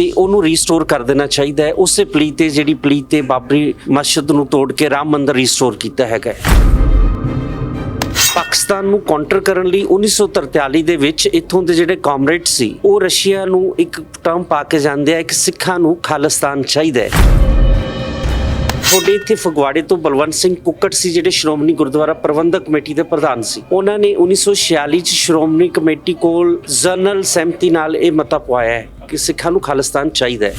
ਤੇ ਉਹਨੂੰ ਰੀਸਟੋਰ ਕਰ ਦੇਣਾ ਚਾਹੀਦਾ ਹੈ। ਉਸੇ ਪਲੀ ਤੇ ਜਿਹੜੀ ਪਲੀ ਤੇ ਬਾਬਰੀ ਮਸਜਿਦ ਨੂੰ ਤੋੜ ਕੇ ਰਾਮ ਮੰਦਿਰ ਰੀਸਟੋਰ ਕੀਤਾ ਹੈਗਾ ਪਾਕਿਸਤਾਨ ਨੂੰ ਕਾਊਂਟਰ ਕਰਨ ਲਈ 1943 ਦੇ ਵਿੱਚ ਇੱਥੋਂ ਦੇ ਜਿਹੜੇ ਕਾਮਰੇਡ ਸੀ, ਉਹ ਰਸ਼ੀਆ ਨੂੰ ਇੱਕ ਟਰਮ ਪਾ ਕੇ ਜਾਂਦੇ ਆ ਕਿ ਸਿੱਖਾਂ ਨੂੰ ਖਾਲਿਸਤਾਨ ਚਾਹੀਦਾ ਹੈ। ਤੁਹਾਡੇ ਇੱਥੇ ਫਗਵਾੜੇ ਤੋਂ ਬਲਵੰਤ ਸਿੰਘ ਕੁੱਕੜ ਸੀ, ਜਿਹੜੇ ਸ਼੍ਰੋਮਣੀ ਗੁਰਦੁਆਰਾ ਪ੍ਰਬੰਧਕ ਕਮੇਟੀ ਦੇ ਪ੍ਰਧਾਨ ਸੀ। ਉਹਨਾਂ ਨੇ 1946 ਚ ਸ਼੍ਰੋਮਣੀ ਕਮੇਟੀ ਕੋਲ ਜਨਰਲ ਸਹਿਮਤੀ ਨਾਲ ਇਹ ਮਤਾ ਪਵਾਇਆ ਹੈ ਕਿ ਸਿੱਖਾਂ ਨੂੰ ਖਾਲਿਸਤਾਨ ਚਾਹੀਦਾ ਹੈ।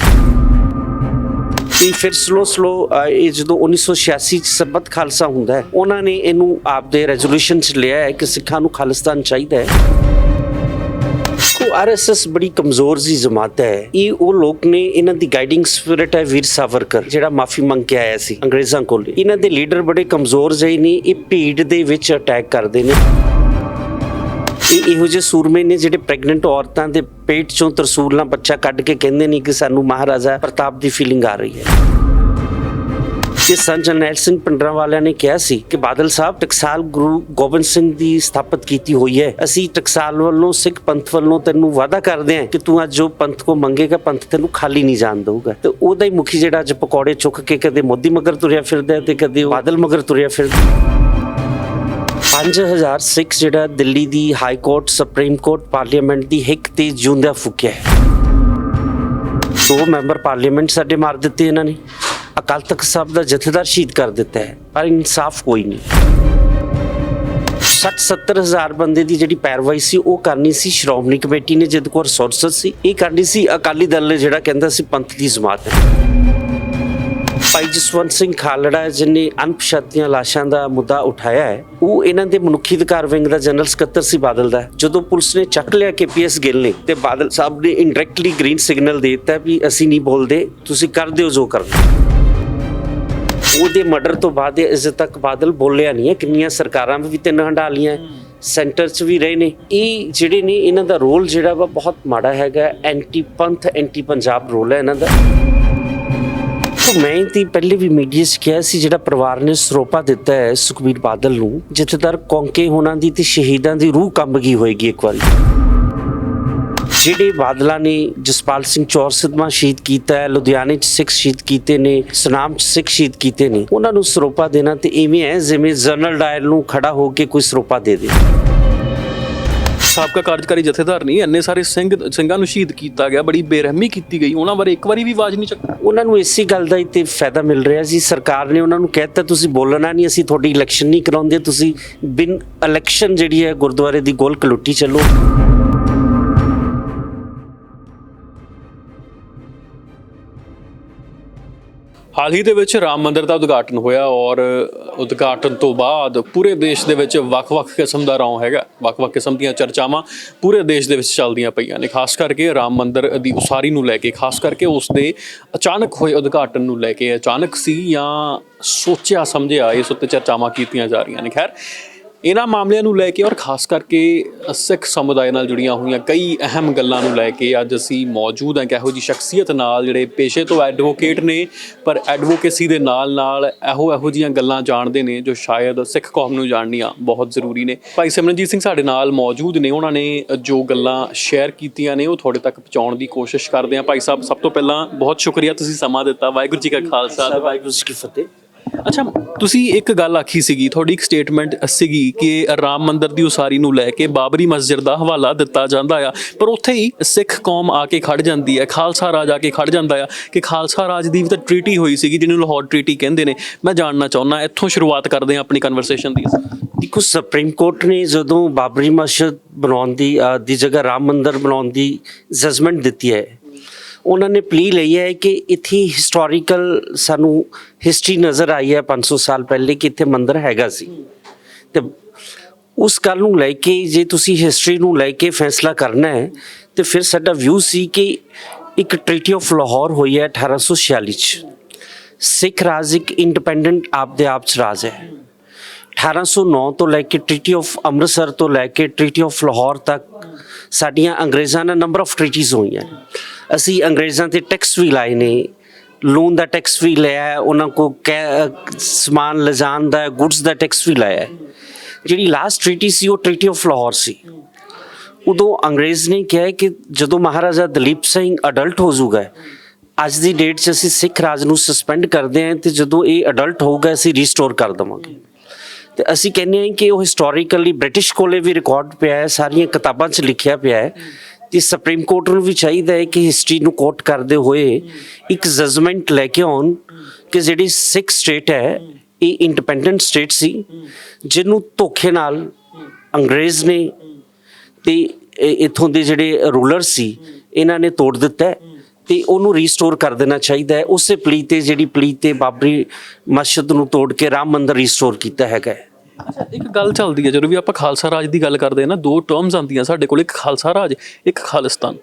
ਤੇ ਫਿਰ ਸਲੋ ਸਲੋ ਇਹ ਜਦੋਂ 1986 ਚ ਸਰਬੱਤ ਖਾਲਸਾ ਹੁੰਦਾ ਹੈ, ਉਹਨਾਂ ਨੇ ਇਹਨੂੰ ਆਪਦੇ ਰੈਜ਼ੋਲੂਸ਼ਨ ਚ ਲਿਆ ਹੈ ਕਿ ਸਿੱਖਾਂ ਨੂੰ ਖਾਲਿਸਤਾਨ ਚਾਹੀਦਾ ਹੈ। ਆਰਐਸਐਸ ਬੜੀ ਕਮਜ਼ੋਰ ਜੀ ਜਮਾਤ ਹੈ। ਇਹ ਉਹ ਲੋਕ ਨੇ, ਇਹਨਾਂ ਦੀ ਗਾਈਡਿੰਗ ਸਪਿਰਿਟ ਹੈ ਵੀਰ ਸਾਵਰਕਰ, ਜਿਹੜਾ ਮਾਫੀ ਮੰਗ ਕੇ ਆਇਆ ਸੀ ਅੰਗਰੇਜ਼ਾਂ ਕੋਲ। ਇਹਨਾਂ ਦੇ ਲੀਡਰ ਬੜੇ ਕਮਜ਼ੋਰ ਜਿਹੇ ਨੇ, ਇਹ ਭੀੜ ਦੇ ਵਿੱਚ ਅਟੈਕ ਕਰਦੇ ਨੇ। ਇਹ ਇਹੋ ਜਿਹੇ ਸੂਰਮੇ ਨੇ ਜਿਹੜੇ ਪ੍ਰੈਗਨੈਂਟ ਔਰਤਾਂ ਦੇ ਪੇਟ ਚੋਂ ਤਰਸੂਲ ਨਾਲ ਬੱਚਾ ਕੱਢ ਕੇ ਕਹਿੰਦੇ ਨੇ ਕਿ ਸਾਨੂੰ ਮਹਾਰਾਜਾ ਪ੍ਰਤਾਪ ਦੀ ਫੀਲਿੰਗ ਆ ਰਹੀ ਹੈ। ਕਿ ਸੰਤ ਜਰਨੈਲ ਸਿੰਘ ਪਿੰਡਰਾਂ ਵਾਲਿਆਂ ਨੇ ਕਿਹਾ ਸੀ ਕਿ ਬਾਦਲ ਸਾਹਿਬ ਟਕਸਾਲ ਗੁਰੂ ਗੋਬਿੰਦ ਸਿੰਘ ਦੀ ਸਥਾਪਿਤ ਕੀਤੀ ਹੋਈ ਹੈ। ਅਸੀਂ ਟਕਸਾਲ ਵੱਲੋਂ, ਸਿੱਖ ਪੰਥ ਵੱਲੋਂ ਤੈਨੂੰ ਵਾਅਦਾ ਕਰਦੇ ਹਾਂ ਕਿ ਤੂੰ ਅੱਜ ਜੋ ਪੰਥ ਕੋ ਮੰਗੇਗਾ, ਪੰਥ ਤੈਨੂੰ ਖਾਲੀ ਨਹੀਂ ਜਾਣ ਦਊਗਾ। ਤੇ ਉਹਦਾ ਹੀ ਮੁਖੀ ਜਿਹੜਾ ਅੱਜ ਪਕੌੜੇ ਚੁੱਕ ਕੇ ਕਦੇ ਮੋਦੀ ਮਗਰ ਤੁਰਿਆ ਫਿਰਦਾ ਤੇ ਕਦੇ ਬਾਦਲ ਮਗਰ ਤੁਰਿਆ ਫਿਰਦਾ ਹੈ। 5000 ਸਿੱਖ ਜਿਹੜਾ ਦਿੱਲੀ ਦੀ high court, supreme court, parliament ਦੀ ਹਿੱਕ ਤੇ ਜਿਉਂਦਾ ਫੁਕਿਆ ਹੈ। ਦੋ ਮੈਂਬਰ ਪਾਰਲੀਮੈਂਟ ਸਾਡੇ ਮਾਰ ਦਿੱਤੇ ਇਹਨਾਂ ਨੇ। ਅਕਾਲ ਤਖਤ ਸਾਹਿਬ ਦਾ ਜਥੇਦਾਰ ਸ਼ਹੀਦ ਕਰ ਦਿੱਤਾ ਹੈ, ਪਰ ਇਨਸਾਫ ਕੋਈ ਨਹੀਂ। 60 70000 ਬੰਦੇ ਦੀ ਜਿਹੜੀ ਪੈਰਵਾਈ ਸੀ, ਉਹ ਕਰਨੀ ਸੀ, ਸ਼੍ਰੋਮਣੀ ਕਮੇਟੀ ਨੇ ਜਿਹਦੇ ਕੋਲ ਰਿਸੋਰਸਸ ਸੀ, ਇਹ ਕਰਨੀ ਸੀ, ਅਕਾਲੀ ਦਲ ਨੇ ਜਿਹੜਾ ਕਹਿੰਦਾ ਸੀ, ਪੰਥ ਦੀ ਜਮਾਤ ਹੈ। ਭਾਈ ਜਸਵੰਤ ਸਿੰਘ ਖਾਲੜਾ ਜਿਨੇ ਅਣਪਛਾਤੀਆਂ ਲਾਸ਼ਾਂ ਦਾ ਮੁੱਦਾ ਉਠਾਇਆ ਹੈ, ਉਹ ਇਹਨਾਂ ਦੇ ਮਨੁੱਖੀ ਅਧਿਕਾਰ ਵਿੰਗ ਦਾ ਜਨਰਲ ਸਕੱਤਰ ਸੀ ਬਾਦਲ ਦਾ। ਜਦੋਂ ਪੁਲਿਸ ਨੇ ਚੱਕ ਲਿਆ ਕੇਪੀਐਸ ਗਿੱਲ ਨੇ, ਤੇ ਬਾਦਲ ਸਾਹਿਬ ਨੇ ਇਨਡਾਇਰੈਕਟਲੀ ਗ੍ਰੀਨ ਸਿਗਨਲ ਦੇ ਦਿੱਤਾ ਵੀ ਅਸੀਂ ਨਹੀਂ ਬੋਲਦੇ, ਤੁਸੀਂ ਕਰ ਦਿਓ ਜੋ ਕਰਨਾ। ਉਹਦੇ ਮਰਡਰ ਤੋਂ ਬਾਅਦ ਇਹ ਤੱਕ ਬਾਦਲ ਬੋਲਿਆ ਨਹੀਂ ਹੈ। ਕਿੰਨੀਆਂ ਸਰਕਾਰਾਂ ਵੀ ਤਿੰਨ ਹੰਡਾਲੀਆਂ ਸੈਂਟਰ 'ਚ ਵੀ ਰਹੇ ਨੇ। ਇਹ ਜਿਹੜੇ ਨੇ, ਇਹਨਾਂ ਦਾ ਰੋਲ ਜਿਹੜਾ ਵਾ ਬਹੁਤ ਮਾੜਾ ਹੈਗਾ। ਐਂਟੀ ਪੰਥ ਐਂਟੀ ਪੰਜਾਬ ਰੋਲ ਹੈ ਇਹਨਾਂ ਦਾ। ਤੋ ਮੈਂ ਤੇ ਪਹਿਲੇ ਵੀ ਮੀਡੀਆ 'ਚ ਕਿਹਾ ਸੀ, ਜਿਹੜਾ ਪਰਿਵਾਰ ਨੇ ਸਰੋਪਾ ਦਿੱਤਾ ਹੈ ਸੁਖਬੀਰ ਬਾਦਲ ਨੂੰ ਜਥੇਦਾਰ ਕੌਂਕੇ ਹੋਣਾ ਦੀ ਤੇ ਸ਼ਹੀਦਾਂ ਦੀ ਰੂਹ ਕੰਬ ਗਈ ਹੋਏਗੀ ਇੱਕ ਵਾਰੀ। ਜਿਹੜੇ ਬਾਦਲਾਂ ਨੇ ਜਸਪਾਲ ਸਿੰਘ ਚੌਰ ਸਿੱਧਵਾਂ ਸ਼ਹੀਦ ਕੀਤਾ ਹੈ ਲੁਧਿਆਣੇ 'ਚ ਸਿੱਖ ਸ਼ਹੀਦ ਕੀਤੇ ਨੇ ਸੁਨਾਮ 'ਚ ਸਿੱਖ ਸ਼ਹੀਦ ਕੀਤੇ ਨੇ। ਉਹਨਾਂ ਨੂੰ ਸਰੋਪਾ ਦੇਣਾ ਤੇ ਇਵੇਂ ਹੈ ਜਿਵੇਂ ਜਨਰਲ ਡਾਇਰ ਨੂੰ ਖੜਾ ਹੋ ਕੇ ਕੋਈ ਸਰੋਪਾ ਦੇ ਦੇ। ਸਾਬਕਾ ਕਾਰਜਕਾਰੀ ਜਥੇਦਾਰ ਨਹੀਂ ਇੰਨੇ ਸਾਰੇ ਸਿੰਘ ਸਿੰਘਾਂ ਨੂੰ ਸ਼ਹੀਦ ਕੀਤਾ ਗਿਆ ਬੜੀ ਬੇਰਹਿਮੀ ਕੀਤੀ ਗਈ। ਉਹਨਾਂ ਬਾਰੇ ਇੱਕ ਵਾਰੀ ਵੀ ਆਵਾਜ਼ ਨਹੀਂ ਚੱਕੀ। ਉਹਨਾਂ ਨੂੰ ਇਸੇ ਗੱਲ ਦਾ ਹੀ ਤੇ ਫਾਇਦਾ ਮਿਲ ਰਿਹਾ ਸੀ ਸਰਕਾਰ ਨੇ ਉਹਨਾਂ ਨੂੰ ਕਹਿਤਾ ਤੁਸੀਂ ਬੋਲਣਾ ਨਹੀਂ ਅਸੀਂ ਤੁਹਾਡੀ ਇਲੈਕਸ਼ਨ ਨਹੀਂ ਕਰਾਉਂਦੇ। ਤੁਸੀਂ ਬਿਨ ਇਲੈਕਸ਼ਨ ਜਿਹੜੀ ਹੈ ਗੁਰਦੁਆਰੇ ਦੀ ਗੋਲ ਕਲੁੱਟੀ ਚੱਲੋ। ਹਾਲ ਹੀ ਦੇ ਵਿੱਚ ਰਾਮ ਮੰਦਿਰ ਦਾ ਉਦਘਾਟਨ ਹੋਇਆ ਔਰ ਉਦਘਾਟਨ ਤੋਂ ਬਾਅਦ ਪੂਰੇ ਦੇਸ਼ ਦੇ ਵਿੱਚ ਵੱਖ-ਵੱਖ ਕਿਸਮ ਦਾ ਰੌਂ ਹੈਗਾ, ਵੱਖ-ਵੱਖ ਕਿਸਮ ਦੀਆਂ ਚਰਚਾਵਾਂ ਪੂਰੇ ਦੇਸ਼ ਦੇ ਵਿੱਚ ਚੱਲਦੀਆਂ ਪਈਆਂ ਨੇ, ਖਾਸ ਕਰਕੇ ਰਾਮ ਮੰਦਿਰ ਦੀ ਉਸਾਰੀ ਨੂੰ ਲੈ ਕੇ, ਖਾਸ ਕਰਕੇ ਉਸ ਦੇ ਅਚਾਨਕ ਹੋਏ ਉਦਘਾਟਨ ਨੂੰ ਲੈ ਕੇ ਅਚਾਨਕ ਸੀ ਜਾਂ ਸੋਚਿਆ ਸਮਝਿਆ ਇਸ ਉੱਤੇ ਚਰਚਾਵਾਂ ਕੀਤੀਆਂ ਜਾ ਰਹੀਆਂ ਨੇ। ਖੈਰ ਇਹਨਾਂ ਮਾਮਲਿਆਂ ਨੂੰ ਲੈ ਕੇ ਔਰ ਖਾਸ ਕਰਕੇ ਸਿੱਖ ਸਮੁਦਾਇ ਨਾਲ ਜੁੜੀਆਂ ਹੋਈਆਂ ਕਈ ਅਹਿਮ ਗੱਲਾਂ ਨੂੰ ਲੈ ਕੇ ਅੱਜ ਅਸੀਂ ਮੌਜੂਦ ਹਾਂ ਕਿਹੋ ਜੀ ਸ਼ਖਸੀਅਤ ਨਾਲ ਜਿਹੜੇ ਪੇਸ਼ੇ ਤੋਂ ਐਡਵੋਕੇਟ ਨੇ, ਪਰ ਐਡਵੋਕੇਸੀ ਦੇ ਨਾਲ ਨਾਲ ਇਹੋ ਇਹੋ ਜੀਆਂ ਗੱਲਾਂ ਜਾਣਦੇ ਨੇ ਜੋ ਸ਼ਾਇਦ ਸਿੱਖ ਕੌਮ ਨੂੰ ਜਾਣਨੀਆਂ ਬਹੁਤ ਜ਼ਰੂਰੀ ਨੇ। ਭਾਈ ਸਿਮਰਨਜੀਤ ਸਿੰਘ ਸਾਡੇ ਨਾਲ ਮੌਜੂਦ ਨੇ, ਉਹਨਾਂ ਨੇ ਜੋ ਗੱਲਾਂ ਸ਼ੇਅਰ ਕੀਤੀਆਂ ਨੇ ਉਹ ਤੁਹਾਡੇ ਤੱਕ ਪਹੁੰਚਾਉਣ ਦੀ ਕੋਸ਼ਿਸ਼ ਕਰਦੇ ਹਾਂ। ਭਾਈ ਸਾਹਿਬ, ਸਭ ਤੋਂ ਪਹਿਲਾਂ ਬਹੁਤ ਸ਼ੁਕਰੀਆ ਤੁਸੀਂ ਸਮਾਂ ਦਿੱਤਾ। ਵਾਹਿਗੁਰੂ ਜੀ ਕਾ ਖਾਲਸਾ। ਵਾਹਿਗੁਰੂ ਜੀ ਕੀ ਫਤਿਹ। ਅੱਛਾ ਤੁਸੀਂ ਇੱਕ ਗੱਲ ਆਖੀ ਸੀਗੀ ਤੁਹਾਡੀ ਇੱਕ ਸਟੇਟਮੈਂਟ ਸੀਗੀ ਕਿ ਰਾਮ ਮੰਦਿਰ ਦੀ ਉਸਾਰੀ ਨੂੰ ਲੈ ਕੇ ਬਾਬਰੀ ਮਸਜਿਦ ਦਾ ਹਵਾਲਾ ਦਿੱਤਾ ਜਾਂਦਾ ਆ। ਪਰ ਉੱਥੇ ਹੀ ਸਿੱਖ ਕੌਮ ਆ ਕੇ ਖੜ ਜਾਂਦੀ ਹੈ ਖਾਲਸਾ ਰਾਜ ਆ ਕੇ ਖੜ ਜਾਂਦਾ ਆ ਕਿ ਖਾਲਸਾ ਰਾਜ ਦੀ ਵੀ ਤਾਂ ਟ੍ਰੀਟੀ ਹੋਈ ਸੀਗੀ ਜਿਹਨੂੰ ਲਾਹੌਰ ਟ੍ਰੀਟੀ ਕਹਿੰਦੇ ਨੇ। ਮੈਂ ਜਾਣਨਾ ਚਾਹੁੰਦਾ ਇੱਥੋਂ ਸ਼ੁਰੂਆਤ ਕਰਦੇ ਹਾਂ ਆਪਣੀ ਕਨਵਰਸੇਸ਼ਨ ਦੀ। ਦੇਖੋ ਸੁਪਰੀਮ ਕੋਰਟ ਨੇ ਜਦੋਂ ਬਾਬਰੀ ਮਸਜਿਦ ਬਣਾਉਣ ਦੀ ਅ, ਦੀ ਜਗ੍ਹਾ ਰਾਮ ਮੰਦਿਰ ਬਣਾਉਣ ਦੀ ਜਜਮੈਂਟ ਦਿੱਤੀ ਹੈ ਉਹਨਾਂ ਨੇ ਪਲੀ ਲਈ ਹੈ ਕਿ ਇੱਥੇ ਹਿਸਟੋਰੀਕਲ ਸਾਨੂੰ ਹਿਸਟਰੀ ਨਜ਼ਰ ਆਈ ਹੈ 500 ਸਾਲ ਪਹਿਲੇ ਕਿ ਇੱਥੇ ਮੰਦਿਰ ਹੈਗਾ ਸੀ। ਤੇ ਉਸ ਗੱਲ ਨੂੰ ਲੈ ਕੇ ਜੇ ਤੁਸੀਂ ਹਿਸਟਰੀ ਨੂੰ ਲੈ ਕੇ ਫੈਸਲਾ ਕਰਨਾ ਹੈ, ਤੇ ਫਿਰ ਸਾਡਾ ਵਿਊ ਸੀ ਕਿ ਇੱਕ ਟ੍ਰੀਟੀ ਆਫ ਲਾਹੌਰ ਹੋਈ ਹੈ 1846 ਚ। ਸਿੱਖ ਰਾਜ ਇੱਕ ਇੰਡੀਪੈਂਡੈਂਟ ਆਪ ਦੇ ਆਪ ਚ ਰਾਜ ਹੈ। 1809 ਤੋਂ ਲੈ ਕੇ ਟ੍ਰੀਟੀ ਆਫ ਅੰਮ੍ਰਿਤਸਰ ਤੋਂ ਲੈ ਕੇ ਟ੍ਰੀਟੀ ਆਫ ਲਾਹੌਰ ਤੱਕ ਸਾਡੀਆਂ ਅੰਗਰੇਜ਼ਾਂ ਨਾਲ ਨੰਬਰ ਆਫ ਟ੍ਰੀਟੀਜ਼ ਹੋਈਆਂ ਅਸੀਂ ਅੰਗਰੇਜ਼ਾਂ ਤੇ ਟੈਕਸ ਵੀ ਲਾਏ ਨੇ ਲੋਨ ਦਾ ਟੈਕਸ ਵੀ ਲਿਆ ਹੈ, ਉਹਨਾਂ ਕੋ ਕੈ- ਸਮਾਨ ਲਿਜਾਣ ਦਾ ਗੁੱਡਸ ਦਾ ਟੈਕਸ ਵੀ ਲਾਇਆ ਹੈ। ਜਿਹੜੀ ਲਾਸਟ ਟ੍ਰੀਟੀ ਸੀ ਉਹ ਟ੍ਰੀਟੀ ਆਫ ਲਾਹੌਰ ਸੀ। ਉਦੋਂ ਅੰਗਰੇਜ਼ ਨੇ ਕਿਹਾ ਕਿ ਜਦੋਂ ਮਹਾਰਾਜਾ ਦਲੀਪ ਸਿੰਘ ਅਡਲਟ ਹੋ ਜੂਗਾ ਅੱਜ ਦੀ ਡੇਟ 'ਚ ਅਸੀਂ ਸਿੱਖ ਰਾਜ ਨੂੰ ਸਸਪੈਂਡ ਕਰਦੇ ਹਾਂ ਤੇ ਜਦੋਂ ਇਹ ਅਡਲਟ ਹੋਊਗਾ ਅਸੀਂ ਰੀਸਟੋਰ ਕਰ ਦਵਾਂਗੇ। ਤੇ ਅਸੀਂ ਕਹਿੰਦੇ ਹਾਂ ਕਿ ਉਹ ਹਿਸਟੋਰੀਕਲੀ ਬ੍ਰਿਟਿਸ਼ ਕੋਲੇ ਵੀ ਰਿਕਾਰਡ ਪਿਆ ਹੈ, ਸਾਰੀਆਂ ਕਿਤਾਬਾਂ 'ਚ ਲਿਖਿਆ ਪਿਆ ਹੈ ਤੇ ਸੁਪਰੀਮ ਕੋਰਟ ਨੂੰ ਵੀ ਚਾਹੀਦਾ ਹੈ ਕਿ ਹਿਸਟਰੀ ਨੂੰ ਕੋਟ ਕਰਦੇ ਹੋਏ ਇੱਕ ਜਜਮੈਂਟ ਲੈ ਕੇ ਆਉਣ ਕਿ ਜਿਹੜੀ ਸਿੱਖ ਸਟੇਟ ਹੈ, ਇਹ ਇੰਡੀਪੈਂਡੈਂਟ ਸਟੇਟ ਸੀ, ਜਿਹਨੂੰ ਧੋਖੇ ਨਾਲ ਅੰਗਰੇਜ਼ ਨੇ ਤੇ ਇਹ- ਇੱਥੋਂ ਦੇ ਜਿਹੜੇ ਰੂਲਰ ਸੀ, ਇਹਨਾਂ ਨੇ ਤੋੜ ਦਿੱਤਾ ਤੇ ਉਹਨੂੰ ਰੀਸਟੋਰ ਕਰ ਦੇਣਾ ਚਾਹੀਦਾ ਹੈ। ਉਸੇ ਪਲੀ ਤੇ ਜਿਹੜੀ ਪਲੀ ਤੇ ਬਾਬਰੀ ਮਸਜਿਦ ਨੂੰ ਤੋੜ ਕੇ ਰਾਮ ਮੰਦਿਰ ਰੀਸਟੋਰ ਕੀਤਾ ਹੈਗਾ ਹੈ। ਅੱਛਾ, ਇੱਕ ਗੱਲ ਚੱਲਦੀ ਹੈ, ਜਦੋਂ ਵੀ ਆਪਾਂ ਖਾਲਸਾ ਰਾਜ ਦੀ ਗੱਲ ਕਰਦੇ ਹਾਂ ਨਾ, ਦੋ ਟਰਮਸ ਆਉਂਦੀਆਂ ਸਾਡੇ ਕੋਲ, ਇੱਕ ਖਾਲਸਾ ਰਾਜ, ਇੱਕ ਖਾਲਿਸਤਾਨ।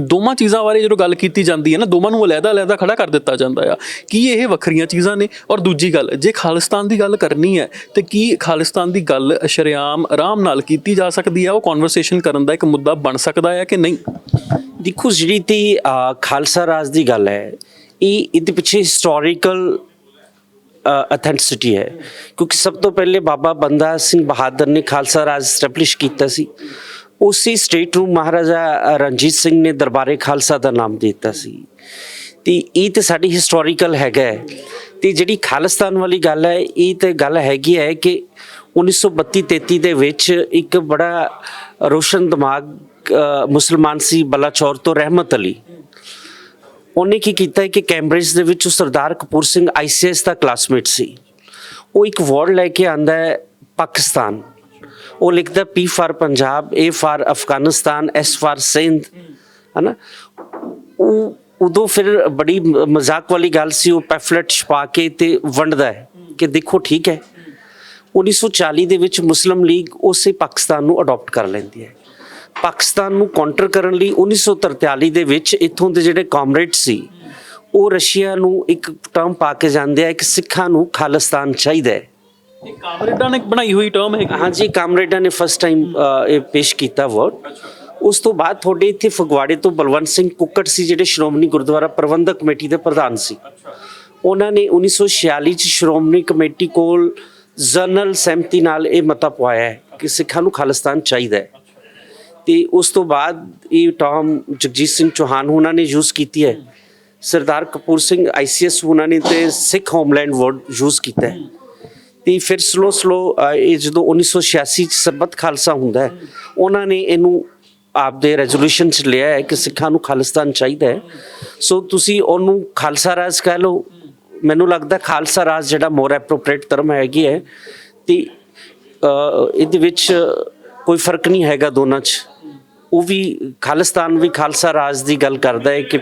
ਦੋਵਾਂ ਚੀਜ਼ਾਂ ਬਾਰੇ ਜਦੋਂ ਗੱਲ ਕੀਤੀ ਜਾਂਦੀ ਹੈ ਨਾ, ਦੋਵਾਂ ਨੂੰ ਅਲੱਗਾ-ਅਲੱਗਾ ਖੜਾ ਕਰ ਦਿੱਤਾ ਜਾਂਦਾ ਆ। ਕੀ ਇਹ ਵੱਖਰੀਆਂ ਚੀਜ਼ਾਂ ਨੇ? ਔਰ ਦੂਜੀ ਗੱਲ, ਜੇ ਖਾਲਿਸਤਾਨ ਦੀ ਗੱਲ ਕਰਨੀ ਹੈ, ਤੇ ਕੀ ਖਾਲਿਸਤਾਨ ਦੀ ਗੱਲ ਸ਼ਰੇਆਮ ਆਰਾਮ ਨਾਲ ਕੀਤੀ ਜਾ ਸਕਦੀ ਹੈ? ਉਹ ਕਨਵਰਸੇਸ਼ਨ ਕਰਨ ਦਾ ਇੱਕ ਮੁੱਦਾ ਬਣ ਸਕਦਾ ਹੈ ਕਿ ਨਹੀਂ? ਦੇਖੋ ਜਿਹੜੀ ਤੇ ਖਾਲਸਾ ਰਾਜ ਦੀ ਗੱਲ ਹੈ, ਇਹ ਇਹਦੇ ਪਿੱਛੇ ਹਿਸਟੋਰੀਕਲ ਅਥੈਂਟਿਸਿਟੀ ਹੈ। ਕਿਉਂਕਿ ਸਭ ਤੋਂ ਪਹਿਲੇ ਬਾਬਾ ਬੰਦਾ ਸਿੰਘ ਬਹਾਦਰ ਨੇ ਖਾਲਸਾ ਰਾਜ ਸਟੈਬਲਿਸ਼ ਕੀਤਾ ਸੀ। ਉਸੇ ਸਟੇਟ ਨੂੰ ਮਹਾਰਾਜਾ ਰਣਜੀਤ ਸਿੰਘ ਨੇ ਦਰਬਾਰੇ ਖਾਲਸਾ ਦਾ ਨਾਮ ਦਿੱਤਾ ਸੀ। ਤੇ ਇਹ ਤੇ ਸਾਡੀ ਹਿਸਟੋਰੀਕਲ ਹੈਗਾ ਹੈ। ਤੇ ਜਿਹੜੀ ਖਾਲਿਸਤਾਨ ਵਾਲੀ ਗੱਲ ਹੈ, ਇਹ ਤੇ ਗੱਲ ਹੈਗੀ ਹੈ ਕਿ 1932-33 ਦੇ ਵਿੱਚ ਇੱਕ ਬੜਾ ਰੋਸ਼ਨ ਦਿਮਾਗ ਅ, ਮੁਸਲਮਾਨ ਸੀ ਬਲਾਚੌਰ ਤੋਂ ਰਹਿਮਤ ਅਲੀ। ਉਹਨੇ ਕੀ ਕੀਤਾ ਹੈ ਕਿ ਕੈਂਬਰਿਜ ਦੇ ਵਿੱਚ ਉਹ ਸਰਦਾਰ ਕਪੂਰ ਸਿੰਘ ਆਈਸੀਐਸ ਦਾ ਕਲਾਸਮੇਟ ਸੀ। ਉਹ ਇੱਕ ਵਰਡ ਲੈ ਕੇ ਆਂਦਾ ਹੈ ਪਾਕਿਸਤਾਨ। ਉਹ ਲਿਖਦਾ P for Punjab A for Afghanistan S for Sindh. ਹਨਾ? ਉਹ ਉਦੋਂ ਫਿਰ ਬੜੀ ਮਜ਼ਾਕ ਵਾਲੀ ਗੱਲ ਸੀ ਉਹ ਪੈਫਲੇਟ ਛਪਾ ਕੇ ਤੇ ਵੰਡਦਾ ਹੈ ਕਿ ਦੇਖੋ ਠੀਕ ਹੈ। 1940 ਦੇ ਵਿੱਚ ਮੁਸਲਿਮ ਲੀਗ ਉਸੇ ਪਾਕਿਸਤਾਨ ਨੂੰ ਅਡਾਪਟ ਕਰ ਲੈਂਦੀ ਹੈ। ਪਾਕਿਸਤਾਨ ਨੂੰ ਕਾਊਂਟਰ ਕਰਨ ਲਈ 1943 ਦੇ ਵਿੱਚ ਇੱਥੋਂ ਦੇ ਜਿਹੜੇ ਕਾਮਰੇਡ ਸੀ ਉਹ ਰਸ਼ੀਆ ਨੂੰ ਇੱਕ ਟਰਮ ਪਾ ਕੇ ਜਾਂਦੇ ਆ ਕਿ ਸਿੱਖਾਂ ਨੂੰ ਖਾਲਿਸਤਾਨ ਚਾਹੀਦਾ ਹੈ। ਇਹ ਕਾਮਰੇਡਾਂ ਨੇ ਬਣਾਈ ਹੋਈ ਟਰਮ ਹੈਗੀ ਹਾਂਜੀ ਕਾਮਰੇਡਾਂ ਨੇ ਫਸਟ ਟਾਈਮ ਇਹ ਪੇਸ਼ ਕੀਤਾ ਵਰਡ ਉਸ ਤੋਂ ਬਾਅਦ ਤੁਹਾਡੇ ਇੱਥੇ ਫਗਵਾੜੇ ਤੋਂ ਬਲਵੰਤ ਸਿੰਘ ਕੁੱਕੜ ਸੀ ਜਿਹੜੇ ਸ਼੍ਰੋਮਣੀ ਗੁਰਦੁਆਰਾ ਪ੍ਰਬੰਧਕ ਕਮੇਟੀ ਦੇ ਪ੍ਰਧਾਨ ਸੀ। ਉਹਨਾਂ ਨੇ 1946 ਚ ਸ਼੍ਰੋਮਣੀ ਕਮੇਟੀ ਕੋਲ ਜਨਰਲ ਸਹਿਮਤੀ ਨਾਲ ਇਹ ਮਤਾ ਪਵਾਇਆ ਹੈ ਕਿ ਸਿੱਖਾਂ ਨੂੰ ਖਾਲਿਸਤਾਨ ਚਾਹੀਦਾ ਹੈ। ਤੇ ਉਸ ਤੋਂ ਬਾਅਦ ਇਹ ਟਰਮ ਜਗਜੀਤ ਸਿੰਘ ਚੌਹਾਨ ਉਹਨਾਂ ਨੇ ਯੂਜ਼ ਕੀਤੀ ਹੈ। ਸਰਦਾਰ ਕਪੂਰ ਸਿੰਘ ਆਈਸੀਐਸ ਉਹਨਾਂ ਨੇ ਤੇ ਸਿੱਖ ਹੋਮਲੈਂਡ ਵਰਡ ਯੂਜ਼ ਕੀਤਾ ਹੈ। ਤੇ ਫਿਰ ਸਲੋ ਸਲੋ ਇਹ ਜਦੋਂ 1986 ਚ ਸਰਬੱਤ ਖਾਲਸਾ ਹੁੰਦਾ ਹੈ, ਉਹਨਾਂ ਨੇ ਇਹਨੂੰ ਆਪਦੇ ਰੈਜ਼ੋਲੂਸ਼ਨ ਚ ਲਿਆ ਹੈ ਕਿ ਸਿੱਖਾਂ ਨੂੰ ਖਾਲਿਸਤਾਨ ਚਾਹੀਦਾ ਹੈ। ਸੋ ਤੁਸੀਂ ਉਹਨੂੰ ਖਾਲਸਾ ਰਾਜ ਕਹਿ ਲਓ। ਮੈਨੂੰ ਲੱਗਦਾ ਖਾਲਸਾ ਰਾਜ ਜਿਹੜਾ ਮੋਰ ਐਪਰੋਪ੍ਰੀਏਟ ਟਰਮ ਹੈਗੀ ਹੈ। ਤੇ ਇਹਦੇ ਵਿੱਚ ਕੋਈ ਫ਼ਰਕ ਨਹੀਂ ਹੈਗਾ ਦੋਨਾਂ 'ਚ। ਉਹ ਵੀ ਖਾਲਿਸਤਾਨ ਵੀ ਖਾਲਸਾ ਰਾਜ ਦੀ ਗੱਲ ਕਰਦਾ ਹੈ ਕਿ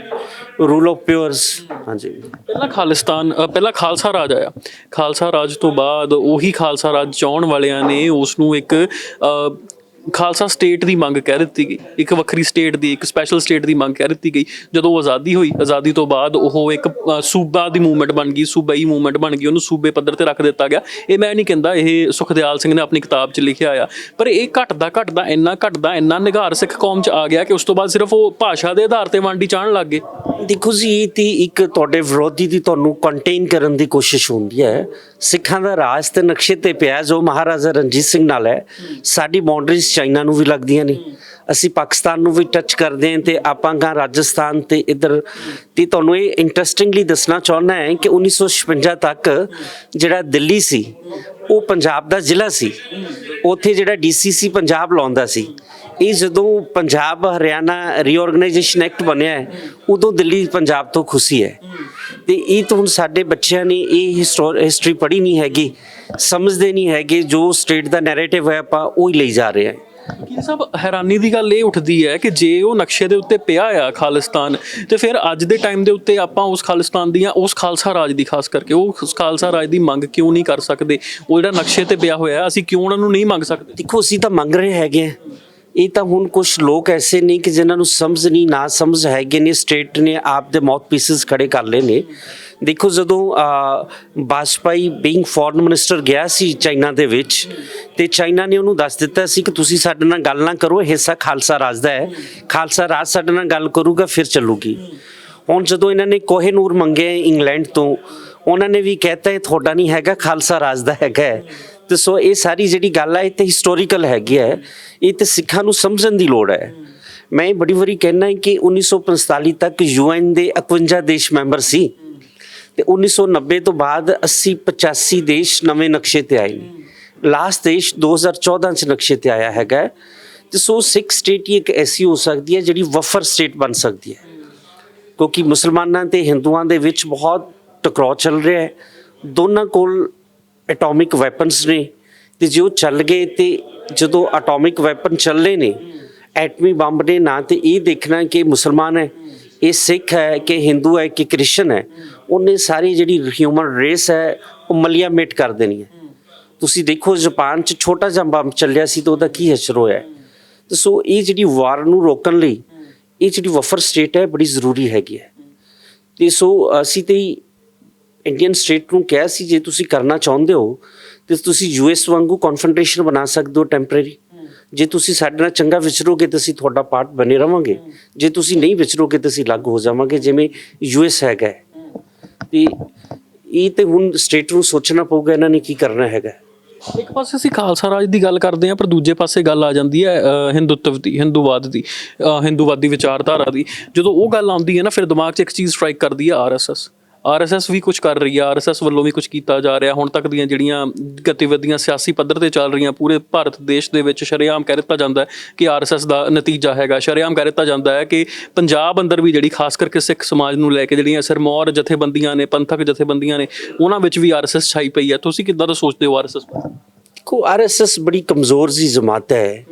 ਰੂਲ ਆਫ ਪਿਓਰਸ ਹਾਂਜੀ। ਪਹਿਲਾਂ ਖਾਲਿਸਤਾਨ ਪਹਿਲਾਂ ਖਾਲਸਾ ਰਾਜ ਆਇਆ। ਖਾਲਸਾ ਰਾਜ ਤੋਂ ਬਾਅਦ ਉਹੀ ਖਾਲਸਾ ਰਾਜ ਚਾਹਣ ਵਾਲਿਆਂ ਨੇ ਉਸ ਨੂੰ ਇੱਕ ਅ, ਖਾਲਸਾ ਸਟੇਟ ਦੀ ਮੰਗ ਕਹਿ ਦਿੱਤੀ ਗਈ। ਇੱਕ ਵੱਖਰੀ ਸਟੇਟ ਦੀ, ਇੱਕ ਸਪੈਸ਼ਲ ਸਟੇਟ ਦੀ ਮੰਗ ਕਹਿ ਦਿੱਤੀ ਗਈ। ਜਦੋਂ ਆਜ਼ਾਦੀ ਹੋਈ, ਆਜ਼ਾਦੀ ਤੋਂ ਬਾਅਦ ਉਹ ਇੱਕ ਸੂਬਾ ਦੀ ਮੂਵਮੈਂਟ ਬਣ ਗਈ ਸੂਬਾਈ ਮੂਵਮੈਂਟ ਬਣ ਗਈ, ਉਹਨੂੰ ਸੂਬੇ ਪੱਧਰ ਤੇ ਰੱਖ ਦਿੱਤਾ ਗਿਆ। ਇਹ ਮੈਂ ਨਹੀਂ ਕਹਿੰਦਾ ਇਹ ਸੁਖਦਿਆਲ ਸਿੰਘ ਨੇ ਆਪਣੀ ਕਿਤਾਬ 'ਚ ਲਿਖਿਆ ਆ, ਪਰ ਇਹ ਘਟਦਾ ਘਟਦਾ, ਇੰਨਾ ਘਟਦਾ, ਇੰਨਾ ਨਿਗਾਰ ਸਿੱਖ ਕੌਮ 'ਚ ਆ ਗਿਆ ਕਿ ਉਸ ਤੋਂ ਬਾਅਦ ਸਿਰਫ ਉਹ ਭਾਸ਼ਾ ਦੇ ਆਧਾਰ ਤੇ ਵੰਡੀ ਚਾਹਣ ਲੱਗ ਗਏ। ਦੇਖੋ ਜੀ, ਇਹ ਤੇ ਇੱਕ ਤੁਹਾਡੇ ਵਿਰੋਧੀ ਦੀ ਤੁਹਾਨੂੰ ਕੰਟੇਨ ਕਰਨ ਦੀ ਕੋਸ਼ਿਸ਼ ਹੁੰਦੀ ਹੈ। ਸਿੱਖਾਂ ਦਾ ਰਾਜ ਤੇ ਨਕਸ਼ੇ ਤੇ ਪਿਆ ਜੋ ਮਹਾਰਾਜਾ ਰਣਜੀਤ ਸਿੰਘ ਨਾਲ ਹੈ। ਸਾਡੀ ਬਾਉਂਡਰੀਜ਼ ਚਾਈਨਾ ਨੂੰ ਵੀ ਲੱਗਦੀਆਂ ਨੇ। ਅਸੀਂ ਪਾਕਿਸਤਾਨ ਨੂੰ ਵੀ ਟੱਚ ਕਰਦੇ ਹਾਂ ਤੇ ਆਪਾਂ ਗਾ ਰਾਜਸਥਾਨ ਤੇ ਇਧਰ ਤੇ ਤੁਹਾਨੂੰ ਇਹ ਇੰਟਰਸਟਿੰਗਲੀ ਦੱਸਣਾ ਚਾਹੁੰਦਾ ਹੈ ਕਿ 1956 ਤੱਕ ਜਿਹੜਾ ਦਿੱਲੀ ਸੀ, ਉਹ ਪੰਜਾਬ ਦਾ ਜ਼ਿਲ੍ਹਾ ਸੀ। ਉੱਥੇ ਜਿਹੜਾ ਡੀਸੀਸੀ ਪੰਜਾਬ ਲਾਉਂਦਾ ਸੀ। ਇਹ ਜਦੋਂ ਪੰਜਾਬ ਹਰਿਆਣਾ ਰੀਆਰਗੇਨਾਈਜੇਸ਼ਨ ਐਕਟ ਬਣਿਆ ਹੈ ਉਦੋਂ ਦਿੱਲੀ ਪੰਜਾਬ ਤੋਂ ਖੁਸ਼ੀ ਹੈ। ਤੇ ਇਹ ਤਾਂ ਹੁਣ ਸਾਡੇ ਬੱਚਿਆਂ ਨੇ ਇਹ ਹਿਸਟਰੀ ਪੜ੍ਹੀ ਨਹੀਂ ਹੈਗੀ ਸਮਝਦੇ ਨਹੀਂ ਹੈਗੇ ਜੋ ਸਟੇਟ ਦਾ ਨੈਰੇਟਿਵ ਹੈ ਆਪਾਂ ਉਹ ਹੀ ਲਈ ਜਾ ਰਹੇ ਹਾਂ। ਕੀ ਸਭ ਹੈਰਾਨੀ ਦੀ ਗੱਲ ਇਹ ਉੱਠਦੀ ਹੈ ਕਿ ਜੇ ਉਹ ਨਕਸ਼ੇ ਦੇ ਉੱਤੇ ਪਿਆ ਆ ਖਾਲਿਸਤਾਨ ਤੇ ਫਿਰ ਅੱਜ ਦੇ ਟਾਈਮ ਦੇ ਉੱਤੇ ਆਪਾਂ ਉਸ ਖਾਲਿਸਤਾਨ ਦੀਆਂ ਉਸ ਖਾਲਸਾ ਰਾਜ ਦੀ ਖਾਸ ਕਰਕੇ ਉਹ ਖਾਲਸਾ ਰਾਜ ਦੀ ਮੰਗ ਕਿਉਂ ਨਹੀਂ ਕਰ ਸਕਦੇ? ਉਹ ਜਿਹੜਾ ਨਕਸ਼ੇ ਤੇ ਪਿਆ ਹੋਇਆ ਅਸੀਂ ਕਿਉਂ ਉਹਨਾਂ ਨੂੰ ਨਹੀਂ ਮੰਗ ਸਕਦੇ? ਦੇਖੋ ਅਸੀਂ ਤਾਂ ਮੰਗ ਰਹੇ ਹੈਗੇ ਹਾਂ। ਇਹ ਤਾਂ ਹੁਣ ਕੁਝ ਲੋਕ ਐਸੇ ਨਹੀਂ ਕਿ ਜਿਨ੍ਹਾਂ ਨੂੰ ਸਮਝ ਨਹੀਂ ਨਾ ਸਮਝ ਹੈਗੇ ਨੇ ਸਟੇਟ ਨੇ ਆਪ ਦੇ ਮਾਊਥ ਪੀਸਸ ਖੜੇ ਕਰ ਲਏ ਨੇ। ਦੇਖੋ ਜਦੋਂ uh, Vajpayee being foreign minister ਗਿਆ ਸੀ ਚਾਈਨਾ ਦੇ ਵਿੱਚ ਤੇ ਚਾਈਨਾ ਨੇ ਉਹਨੂੰ ਦੱਸ ਦਿੱਤਾ ਸੀ ਕਿ ਤੁਸੀਂ ਸਾਡੇ ਨਾਲ ਗੱਲ ਨਾ ਕਰੋ ਹਿੱਸਾ ਖਾਲਸਾ ਰਾਜ ਦਾ ਹੈ। ਖਾਲਸਾ ਰਾਜ ਸਾਡੇ ਨਾਲ ਗੱਲ ਕਰੂਗਾ ਫਿਰ ਚੱਲੂਗੀ। ਹੁਣ ਜਦੋਂ ਇਹਨਾਂ ਨੇ ਕੋਹੇਨੂਰ ਮੰਗੇ ਇੰਗਲੈਂਡ ਤੋਂ ਉਹਨਾਂ ਨੇ ਵੀ ਕਹਿਤਾ ਇਹ ਤੁਹਾਡਾ ਨਹੀਂ ਹੈਗਾ ਖਾਲਸਾ ਰਾਜ ਦਾ ਹੈਗਾ ਹੈ। ਤੇ ਸੋ ਇਹ ਸਾਰੀ ਜਿਹੜੀ ਗੱਲ ਹੈ ਇਹ ਤੇ ਹਿਸਟੋਰੀਕਲ ਹੈਗੀ ਹੈ ਇਹ ਤੇ ਸਿੱਖਾਂ ਨੂੰ ਸਮਝਣ ਦੀ ਲੋੜ ਹੈ ਮੈਂ ਬੜੀ ਵਾਰੀ ਕਹਿਣਾ ਹੈ ਕਿ 1945 ਤੱਕ ਯੂਐਨ ਦੇ 51 ਦੇਸ਼ ਮੈਂਬਰ ਸੀ। ਤੇ 1990 ਤੋਂ ਬਾਅਦ 80 85 ਦੇਸ਼ ਨਵੇਂ ਨਕਸ਼ੇ ਤੇ ਆਏ ਨੇ। ਲਾਸਟ ਦੇਸ਼ 2014 ਚ ਨਕਸ਼ੇ ਤੇ ਆਇਆ ਹੈਗਾ। ਹੈ। ਤੇ ਸੋ ਸਿੱਖ ਸਟੇਟ ਹੀ ਇੱਕ ਐਸੀ ਹੋ ਸਕਦੀ ਹੈ ਜਿਹੜੀ ਵਫਰ ਸਟੇਟ ਬਣ ਸਕਦੀ ਹੈ। ਕਿਉਂਕਿ ਮੁਸਲਮਾਨਾਂ ਤੇ ਹਿੰਦੂਆਂ ਦੇ ਵਿੱਚ ਬਹੁਤ ਟਕਰਾਅ ਚੱਲ ਰਿਹਾ ਹੈ। ਦੋਨਾਂ ਕੋਲ ਐਟੋਮਿਕ ਵੈਪਨਸ ਨੇ ਤੇ ਜੇ ਉਹ ਚੱਲ ਗਏ ਤੇ ਜਦੋਂ ਐਟੋਮਿਕ ਵੈਪਨ ਚੱਲੇ ਨੇ, ਐਟਮੀ ਬੰਬ ਨੇ ਨਾ ਤੇ ਇਹ ਦੇਖਣਾ ਕਿ ਮੁਸਲਮਾਨ ਹੈ, ਇਹ ਸਿੱਖ ਹੈ ਕਿ ਹਿੰਦੂ ਹੈ ਕਿ ਕ੍ਰਿਸਚਨ ਹੈ, ਉਹਨੇ ਸਾਰੀ ਜਿਹੜੀ ਹਿਊਮਨ ਰੇਸ ਹੈ, ਉਹ ਮਲੀਆਮੇਟ ਕਰ ਦੇਣੀ ਹੈ। ਤੁਸੀਂ ਦੇਖੋ ਜਾਪਾਨ 'ਚ ਛੋਟਾ ਜਿਹਾ ਬੰਬ ਚੱਲਿਆ ਸੀ ਤਾਂ ਉਹਦਾ ਕੀ ਅਸਰ ਹੋਇਆ ਤੇ ਸੋ ਇਹ ਜਿਹੜੀ ਵਾਰ ਨੂੰ ਰੋਕਣ ਲਈ, ਇਹ ਜਿਹੜੀ ਵਫਰ ਸਟੇਟ ਹੈ, ਬੜੀ ਜ਼ਰੂਰੀ ਹੈਗੀ ਹੈ। ਤੇ ਸੋ ਅਸੀਂ ਤੇ ਇੰਡੀਅਨ ਸਟੇਟ ਨੂੰ ਕਿਹਾ ਸੀ ਜੇ ਤੁਸੀਂ ਕਰਨਾ ਚਾਹੁੰਦੇ ਹੋ ਤੇ ਤੁਸੀਂ ਯੂਐਸ ਵਾਂਗੂ ਕਨਫੈਡਰੇਸ਼ਨ ਬਣਾ ਸਕਦੇ ਹੋ ਟੈਂਪਰੇਰੀ ਜੇ ਤੁਸੀਂ ਸਾਡੇ ਨਾਲ ਚੰਗਾ ਵਿਚਰੋਗੇ ਤਾਂ ਅਸੀਂ ਤੁਹਾਡਾ ਪਾਰਟ ਬਣੇ ਰਵਾਂਗੇ। ਜੇ ਤੁਸੀਂ ਨਹੀਂ ਵਿਚਰੋਗੇ ਤਾਂ ਅਸੀਂ ਅਲੱਗ ਹੋ ਜਾਵਾਂਗੇ ਜਿਵੇਂ ਯੂਐਸ ਹੈਗਾ ਹੈ। ਤੇ ਇਹ ਤੇ ਹੁਣ ਸਟੇਟ ਨੂੰ ਸੋਚਣਾ ਪਊਗਾ ਇਹਨਾਂ ਨੇ ਕੀ ਕਰਨਾ ਹੈਗਾ ਇੱਕ ਪਾਸੇ ਅਸੀਂ ਖਾਲਸਾ ਰਾਜ ਦੀ ਗੱਲ ਕਰਦੇ ਹਾਂ ਪਰ ਦੂਜੇ ਪਾਸੇ ਗੱਲ ਆ ਜਾਂਦੀ ਹੈ ਅ, ਹਿੰਦੂਤਵ ਦੀ ਹਿੰਦੂਵਾਦ ਦੀ ਹਿੰਦੂਵਾਦੀ ਵਿਚਾਰਧਾਰਾ ਦੀ। ਜਦੋਂ ਉਹ ਗੱਲ ਆਉਂਦੀ ਹੈ ਨਾ ਫਿਰ ਦਿਮਾਗ 'ਚ ਇੱਕ ਚੀਜ਼ ਸਟ੍ਰਾਈਕ ਕਰਦੀ ਹੈ ਆਰਐਸਐਸ ਆਰਐਸਐਸ ਵੀ ਕੁਝ ਕਰ ਰਹੀ ਹੈ ਆਰਐਸਐਸ ਵੱਲੋਂ ਵੀ ਕੁਝ ਕੀਤਾ ਜਾ ਰਿਹਾ। ਹੁਣ ਤੱਕ ਦੀਆਂ ਜਿਹੜੀਆਂ ਗਤੀਵਿਧੀਆਂ ਸਿਆਸੀ ਪੱਧਰ ਤੇ ਚੱਲ ਰਹੀਆਂ, ਪੂਰੇ ਭਾਰਤ ਦੇਸ਼ ਦੇ ਵਿੱਚ ਸ਼ਰੇਆਮ ਕਹਿ ਦਿੱਤਾ ਜਾਂਦਾ ਹੈ ਕਿ ਆਰਐਸਐਸ ਦਾ ਨਤੀਜਾ ਹੈਗਾ। ਸ਼ਰੇਆਮ ਕਹਿ ਦਿੱਤਾ ਜਾਂਦਾ ਹੈ ਕਿ ਪੰਜਾਬ ਅੰਦਰ ਵੀ ਜਿਹੜੀ ਖਾਸ ਕਰਕੇ ਸਿੱਖ ਸਮਾਜ ਨੂੰ ਲੈ ਕੇ ਜਿਹੜੀਆਂ ਸਿਰਮੌਰ ਜਥੇਬੰਦੀਆਂ ਨੇ, ਪੰਥਕ ਜਥੇਬੰਦੀਆਂ ਨੇ, ਉਹਨਾਂ ਵਿੱਚ ਵੀ ਆਰਐਸਐਸ ਛਾਈ ਪਈ ਹੈ। ਤੁਸੀਂ ਕਿੱਦਾਂ ਦਾ ਸੋਚਦੇ ਹੋ ਆਰਐਸਐਸ ਬਾਰੇ? ਦੇਖੋ, ਆਰਐਸਐਸ ਬੜੀ ਕਮਜ਼ੋਰ ਜੀ ਜਮਾਤ ਹੈ।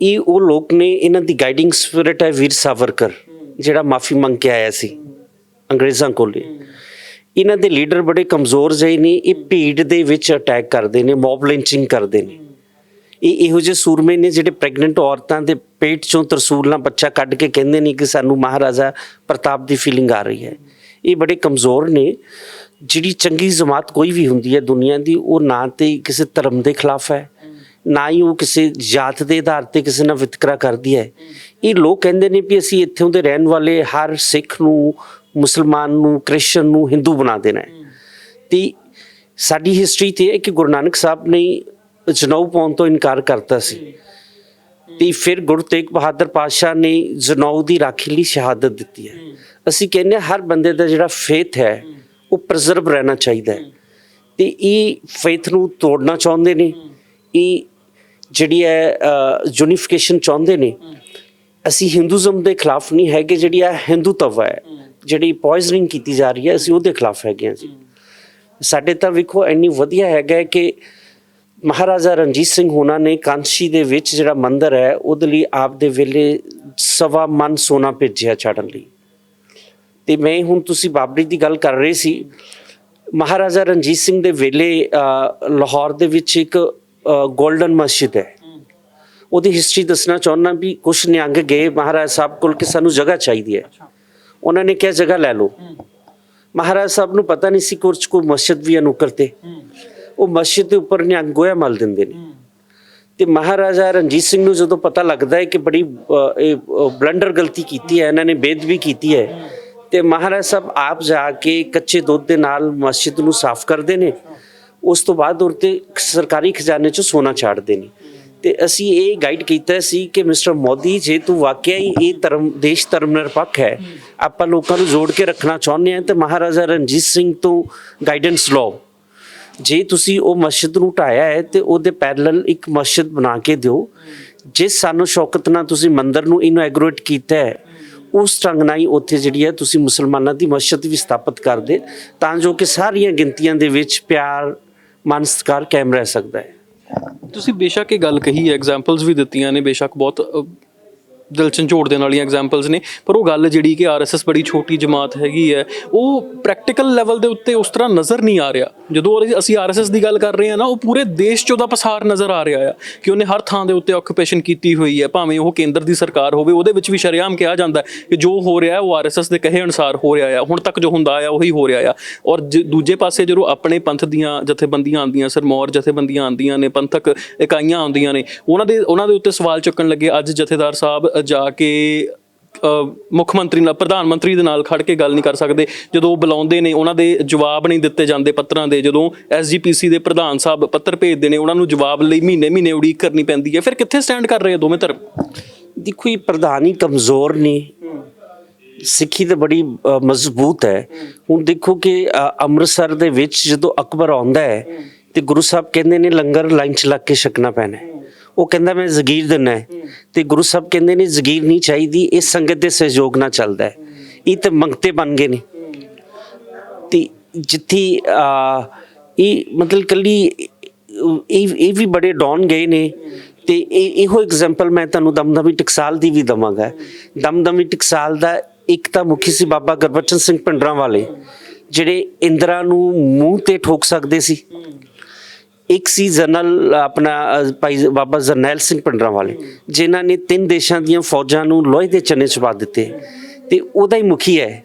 ਇਹ ਉਹ ਲੋਕ ਨੇ, ਇਹਨਾਂ ਦੀ ਗਾਈਡਿੰਗ ਸਪਿਰਿਟ ਹੈ ਵੀਰ ਸਾਵਰਕਰ, ਜਿਹੜਾ ਮਾਫੀ ਮੰਗ ਕੇ ਆਇਆ ਸੀ, ਅੰਗਰੇਜ਼ਾਂ ਕੋਲੇ। ਇਹਨਾਂ ਦੇ ਲੀਡਰ ਬੜੇ ਕਮਜ਼ੋਰ ਜਿਹੇ ਨੇ, ਇਹ ਭੀੜ ਦੇ ਵਿੱਚ ਅਟੈਕ ਕਰਦੇ ਨੇ ਮੌਬ ਲਿੰਚਿੰਗ ਕਰਦੇ ਨੇ। ਇਹ ਇਹੋ ਜਿਹੇ ਸੂਰਮੇ ਨੇ ਜਿਹੜੇ ਪ੍ਰੈਗਨੈਂਟ ਔਰਤਾਂ ਦੇ ਪੇਟ ਚੋਂ ਤਰਸੂਲ ਨਾਲ ਬੱਚਾ ਕੱਢ ਕੇ ਕਹਿੰਦੇ ਨੇ ਕਿ ਸਾਨੂੰ ਮਹਾਰਾਜਾ ਪ੍ਰਤਾਪ ਦੀ ਫੀਲਿੰਗ ਆ ਰਹੀ ਹੈ। ਇਹ ਬੜੇ ਕਮਜ਼ੋਰ ਨੇ। ਜਿਹੜੀ ਚੰਗੀ ਜਮਾਤ ਕੋਈ ਵੀ ਹੁੰਦੀ ਹੈ ਦੁਨੀਆ ਦੀ, ਉਹ ਨਾ ਤੇ ਕਿਸੇ ਧਰਮ ਦੇ ਖਿਲਾਫ ਹੈ, ਨਾ ਹੀ ਉਹ ਕਿਸੇ ਜਾਤ ਦੇ ਆਧਾਰ ਤੇ ਕਿਸੇ ਨਾਲ ਵਿਤਕਰਾ ਕਰਦੀ ਹੈ। ਇਹ ਲੋਕ ਕਹਿੰਦੇ ਨੇ ਵੀ ਅਸੀਂ ਇੱਥੋਂ ਦੇ ਰਹਿਣ ਵਾਲੇ, ਹਰ ਸਿੱਖ ਨੂੰ ਮੁਸਲਮਾਨ ਨੂੰ, ਕ੍ਰਿਸਚਨ ਨੂੰ, ਹਿੰਦੂ ਬਣਾ ਦੇਣਾ ਹੈ। ਤੇ ਸਾਡੀ ਹਿਸਟਰੀ ਤੇ ਹੈ ਕਿ ਗੁਰੂ ਨਾਨਕ ਸਾਹਿਬ ਨੇ ਜਨੇਊ ਪਾਉਣ ਤੋਂ ਇਨਕਾਰ ਕਰਤਾ ਸੀ। ਤੇ ਫਿਰ ਗੁਰੂ ਤੇਗ ਬਹਾਦਰ ਪਾਤਸ਼ਾਹ ਨੇ ਜਨੇਊ ਦੀ ਰਾਖੀ ਲਈ ਸ਼ਹਾਦਤ ਦਿੱਤੀ ਹੈ। ਅਸੀਂ ਕਹਿੰਦੇ ਹਾਂ ਹਰ ਬੰਦੇ ਦਾ ਜਿਹੜਾ ਫੇਥ ਹੈ, ਉਹ ਪ੍ਰਜ਼ਰਵ ਰਹਿਣਾ ਚਾਹੀਦਾ ਹੈ। ਤੇ ਇਹ ਫੇਥ ਨੂੰ ਤੋੜਨਾ ਚਾਹੁੰਦੇ ਨੇ। ਇਹ ਜਿਹੜੀ ਹੈ ਯੂਨੀਫਿਕੇਸ਼ਨ ਚਾਹੁੰਦੇ ਨੇ। ਅਸੀਂ ਹਿੰਦੂਜ਼ਮ ਦੇ ਖਿਲਾਫ ਨਹੀਂ ਹੈਗੇ, ਜਿਹੜੀ ਆ ਹਿੰਦੂਤਵ ਹੈ। ਜਿਹੜੀ ਪੋਇਜ਼ਨਿੰਗ ਕੀਤੀ ਜਾ ਰਹੀ ਹੈ, ਅਸੀਂ ਉਹਦੇ ਖਿਲਾਫ ਹੈਗੇ ਹਾਂ ਜੀ। ਸਾਡੇ ਤਾਂ ਵੇਖੋ, ਇੰਨੀ ਵਧੀਆ ਹੈਗਾ ਕਿ ਮਹਾਰਾਜਾ ਰਣਜੀਤ ਸਿੰਘ ਹੋਣਾ ਨੇ ਕਾਂਸ਼ੀ ਦੇ ਵਿੱਚ ਜਿਹੜਾ ਮੰਦਿਰ ਹੈ, ਉਹਦੇ ਲਈ ਆਪ ਦੇ ਵੇਲੇ ਸਵਾ ਮਨ ਸੋਨਾ ਭੇਜਿਆ ਚੜਨ ਲਈ। ਤੇ ਮੈਂ ਹੁਣ ਤੁਸੀਂ ਬਾਬਰੀ ਦੀ ਗੱਲ ਕਰ ਰਹੇ ਸੀ, ਮਹਾਰਾਜਾ ਰਣਜੀਤ ਸਿੰਘ ਦੇ ਵੇਲੇ ਲਾਹੌਰ ਦੇ ਵਿੱਚ ਇੱਕ 골ਡਨ ਮਸਜਿਦ ਹੈ। ਉਹਦੀ ਹਿਸਟਰੀ ਦੱਸਣਾ ਚਾਹੁੰਦਾ ਵੀ ਕੁਛ ਨਿਹੰਗ ਗਏ ਮਹਾਰਾਜ ਸਾਹਿਬ ਕੋਲ ਕਿ ਸਾਨੂੰ ਜਗ੍ਹਾ ਚਾਹੀਦੀ ਹੈ। ਉਹਨਾਂ ਨੇ ਕਿਹਾ ਜਗ੍ਹਾ ਲੈ ਲਓ। ਮਹਾਰਾਜ ਸਾਹਿਬ ਨੂੰ ਪਤਾ ਨਹੀਂ ਸੀ ਕੁਛ ਕੋ ਮਸਜਿਦ ਵੀ ਅਨੁਕਰ ਤੇ। ਉਹ ਮਸਜਿਦ ਦੇ ਉੱਪਰ ਨਿਹੰਗ ਗੋਇਆ ਮਲ ਦਿੰਦੇ ਨੇ। ਤੇ ਮਹਾਰਾਜਾ ਰਣਜੀਤ ਸਿੰਘ ਨੂੰ ਜਦੋਂ ਪਤਾ ਲੱਗਦਾ ਹੈ ਕਿ ਬੜੀ ਇਹ ਬਲੰਡਰ ਗਲਤੀ ਕੀਤੀ ਹੈ ਇਹਨਾਂ ਨੇ ਬੇਦਬੀ ਕੀਤੀ ਹੈ ਤੇ ਮਹਾਰਾਜ ਸਾਹਿਬ ਆਪ ਜਾ ਕੇ ਕੱਚੇ ਦੁੱਧ ਦੇ ਨਾਲ ਮਸਜਿਦ ਨੂੰ ਸਾਫ਼ ਕਰਦੇ ਨੇ। ਉਸ ਤੋਂ ਬਾਅਦ ਉਹ ਤੇ ਸਰਕਾਰੀ ਖਜ਼ਾਨੇ 'ਚ ਸੋਨਾ ਛਾੜਦੇ ਨੇ। ਤੇ ਅਸੀਂ ਇਹ ਗਾਈਡ ਕੀਤਾ ਸੀ ਕਿ ਮਿਸਟਰ ਮੋਦੀ ਜੇ, ਤੂੰ ਵਾਕਿਆ ਹੀ ਇਹ ਧਰਮ, ਦੇਸ਼ ਧਰਮ ਨਿਰਪੱਖ ਹੈ। ਆਪਾਂ ਲੋਕਾਂ ਨੂੰ ਜੋੜ ਕੇ ਰੱਖਣਾ ਚਾਹੁੰਦੇ ਹਾਂ ਤੇ ਮਹਾਰਾਜਾ ਰਣਜੀਤ ਸਿੰਘ ਤੋਂ ਗਾਈਡੈਂਸ ਲਓ। ਜੇ ਤੁਸੀਂ ਉਹ ਮਸਜਿਦ ਨੂੰ ਢਾਇਆ ਹੈ ਤੇ ਉਹਦੇ ਪੈਰਲਲ ਇੱਕ ਮਸਜਿਦ ਬਣਾ ਕੇ ਦਿਓ। ਜਿਸ ਸਾਨੂੰ ਸ਼ੌਕਤ ਨਾਲ ਤੁਸੀਂ ਮੰਦਰ ਨੂੰ ਇਨੋਗ੍ਰੇਟ ਕੀਤਾ ਹੈ, ਉਸ ਢੰਗ ਨਾਲ ਹੀ ਉੱਥੇ ਜਿਹੜੀ ਹੈ ਤੁਸੀਂ ਮੁਸਲਮਾਨਾਂ ਦੀ ਮਸਜਿਦ ਵੀ ਸਥਾਪਿਤ ਕਰ ਦੇ, ਤਾਂ ਜੋ ਕਿ ਸਾਰੀਆਂ ਗਿਣਤੀਆਂ ਦੇ ਵਿੱਚ ਪਿਆਰ, ਮਨ ਸਤਿਕਾਰ ਕਾਇਮ ਰਹਿ ਸਕਦਾ ਹੈ। ਤੁਸੀਂ ਬੇਸ਼ੱਕ ਇਹ ਗੱਲ ਕਹੀ ਹੈ ਐਗਜ਼ਾਮਪਲਸ ਵੀ ਦਿੱਤੀਆਂ ਨੇ ਬੇਸ਼ੱਕ ਬਹੁਤ ਦਿਲ ਝੰਜੋੜ ਦੇਣ ਵਾਲੀਆਂ ਐਗਜ਼ਾਮਪਲਸ ਨੇ। ਪਰ ਉਹ ਗੱਲ ਜਿਹੜੀ ਕਿ ਆਰਐਸਐਸ ਬੜੀ ਛੋਟੀ ਜਮਾਤ ਹੈਗੀ ਹੈ, ਉਹ ਪ੍ਰੈਕਟੀਕਲ ਲੈਵਲ ਦੇ ਉੱਤੇ ਉਸ ਤਰ੍ਹਾਂ ਨਜ਼ਰ ਨਹੀਂ ਆ ਰਿਹਾ। ਜਦੋਂ ਉਹਦੇ- ਅਸੀਂ ਆਰਐਸਐਸ ਦੀ ਗੱਲ ਕਰ ਰਹੇ ਹਾਂ ਨਾ, ਉਹ ਪੂਰੇ ਦੇਸ਼ 'ਚ ਉਹਦਾ ਪਸਾਰ ਨਜ਼ਰ ਆ ਰਿਹਾ ਆ ਕਿ ਉਹਨੇ ਹਰ ਥਾਂ ਦੇ ਉੱਤੇ ਆਕੂਪੇਸ਼ਨ ਕੀਤੀ ਹੋਈ ਹੈ। ਭਾਵੇਂ ਉਹ ਕੇਂਦਰ ਦੀ ਸਰਕਾਰ ਹੋਵੇ, ਉਹਦੇ ਵਿੱਚ ਵੀ ਸ਼ਰੇਆਮ ਕਿਹਾ ਜਾਂਦਾ ਕਿ ਜੋ ਹੋ ਰਿਹਾ ਹੈ, ਉਹ ਆਰਐਸਐਸ ਦੇ ਕਹੇ ਅਨੁਸਾਰ ਹੋ ਰਿਹਾ ਆ। ਹੁਣ ਤੱਕ ਜੋ ਹੁੰਦਾ ਆ ਉਹੀ ਹੋ ਰਿਹਾ ਆ। ਔਰ ਜ- ਦੂਜੇ ਪਾਸੇ ਜਦੋਂ ਆਪਣੇ ਪੰਥ ਦੀਆਂ ਜਥੇਬੰਦੀਆਂ ਆਉਂਦੀਆਂ ਸਰਮੌਰ ਜਥੇਬੰਦੀਆਂ ਆਉਂਦੀਆਂ ਨੇ, ਪੰਥਕ ਇਕਾਈਆਂ ਆਉਂਦੀਆਂ ਨੇ, ਉਹਨਾਂ ਦੇ ਉਹਨਾਂ ਦੇ ਉੱਤੇ ਸਵਾਲ ਚੁੱਕਣ ਲੱਗੇ। ਅੱਜ ਜਥੇਦਾਰ ਸਾਹਿਬ ਜਾ ਕੇ ਮੁੱਖ ਮੰਤਰੀ ਨਾਲ, ਪ੍ਰਧਾਨ ਮੰਤਰੀ ਦੇ ਨਾਲ ਖੜ ਕੇ ਗੱਲ ਨਹੀਂ ਕਰ ਸਕਦੇ। ਜਦੋਂ ਉਹ ਬੁਲਾਉਂਦੇ ਨੇ, ਉਹਨਾਂ ਦੇ ਜਵਾਬ ਨਹੀਂ ਦਿੱਤੇ ਜਾਂਦੇ ਪੱਤਰਾਂ ਦੇ। ਜਦੋਂ ਐਸਜੀਪੀਸੀ ਦੇ ਪ੍ਰਧਾਨ ਸਾਹਿਬ ਪੱਤਰ ਭੇਜਦੇ ਨੇ, ਉਹਨਾਂ ਨੂੰ ਜਵਾਬ ਲਈ ਮਹੀਨੇ ਮਹੀਨੇ ਉਡੀਕ ਕਰਨੀ ਪੈਂਦੀ ਹੈ। ਫਿਰ ਕਿੱਥੇ ਸਟੈਂਡ ਕਰ ਰਹੇ ਆ ਦੋਵੇਂ ਧਰਮ? ਦੇਖੋ, ਇਹ ਪ੍ਰਧਾਨੀ ਕਮਜ਼ੋਰ ਨੇ। ਸਿੱਖੀ ਤਾਂ ਬੜੀ ਮਜ਼ਬੂਤ ਹੈ। ਹੁਣ ਦੇਖੋ ਕਿ ਅੰਮ੍ਰਿਤਸਰ ਦੇ ਵਿੱਚ ਜਦੋਂ ਅਕਬਰ ਆਉਂਦਾ ਹੈ, ਤੇ ਗੁਰੂ ਸਾਹਿਬ ਕਹਿੰਦੇ ਨੇ, ਲੰਗਰ ਲਾਈਨ ਚ ਲੱਗ ਕੇ ਛਕਣਾ ਪੈਣਾ ਹੈ। ਉਹ ਕਹਿੰਦਾ ਮੈਂ ਜ਼ਗੀਰ ਦਿੰਨਾ ਹੈ। ਤੇ ਗੁਰੂ ਸਾਹਿਬ ਕਹਿੰਦੇ ਨੇ ਜ਼ਗੀਰ ਨਹੀਂ ਚਾਹੀਦੀ ਇਹ ਸੰਗਤ ਦੇ ਸਹਿਯੋਗ ਨਾਲ ਚੱਲਦਾ ਹੈ। ਇਹ ਤੇ ਮੰਗਤੇ ਬਣ ਗਏ ਨੇ। ਤੇ ਜਿੱਥੇ ਆ ਇਹ ਮਤਲਬ ਕੱਲੀ ਇਹ ਇਹ ਵੀ ਬੜੇ ਡਾਊਨ ਗਏ ਨੇ। ਤੇ ਇਹ ਇਹੋ ਐਗਜ਼ਾਮਪਲ ਮੈਂ ਤੁਹਾਨੂੰ ਦਮਦਮੀ ਟਕਸਾਲ ਦੀ ਵੀ ਦਵਾਂਗਾ। ਦਮਦਮੀ ਟਕਸਾਲ ਦਾ ਇੱਕ ਤਾਂ ਮੁਖੀ ਸੀ ਬਾਬਾ ਗੁਰਬਚਨ ਸਿੰਘ ਪਿੰਡਰਾਂ ਵਾਲੇ ਜਿਹੜੇ ਇੰਦਰਾ ਨੂੰ ਮੂੰਹ ਤੇ ਠੋਕ ਸਕਦੇ ਸੀ। ਇੱਕ ਸੀ ਜਨਰਲ ਆਪਣਾ ਭਾਈ ਬਾਬਾ ਜਰਨੈਲ ਸਿੰਘ ਪਿੰਡਰਾਂ ਵਾਲੇ, ਜਿਨ੍ਹਾਂ ਨੇ ਤਿੰਨ ਦੇਸ਼ਾਂ ਦੀਆਂ ਫੌਜਾਂ ਨੂੰ ਲੋਹੇ ਦੇ ਚੰਨੇ ਚ ਪਾ ਦਿੱਤੇ। ਤੇ ਉਹਦਾ ਹੀ ਮੁਖੀ ਹੈ।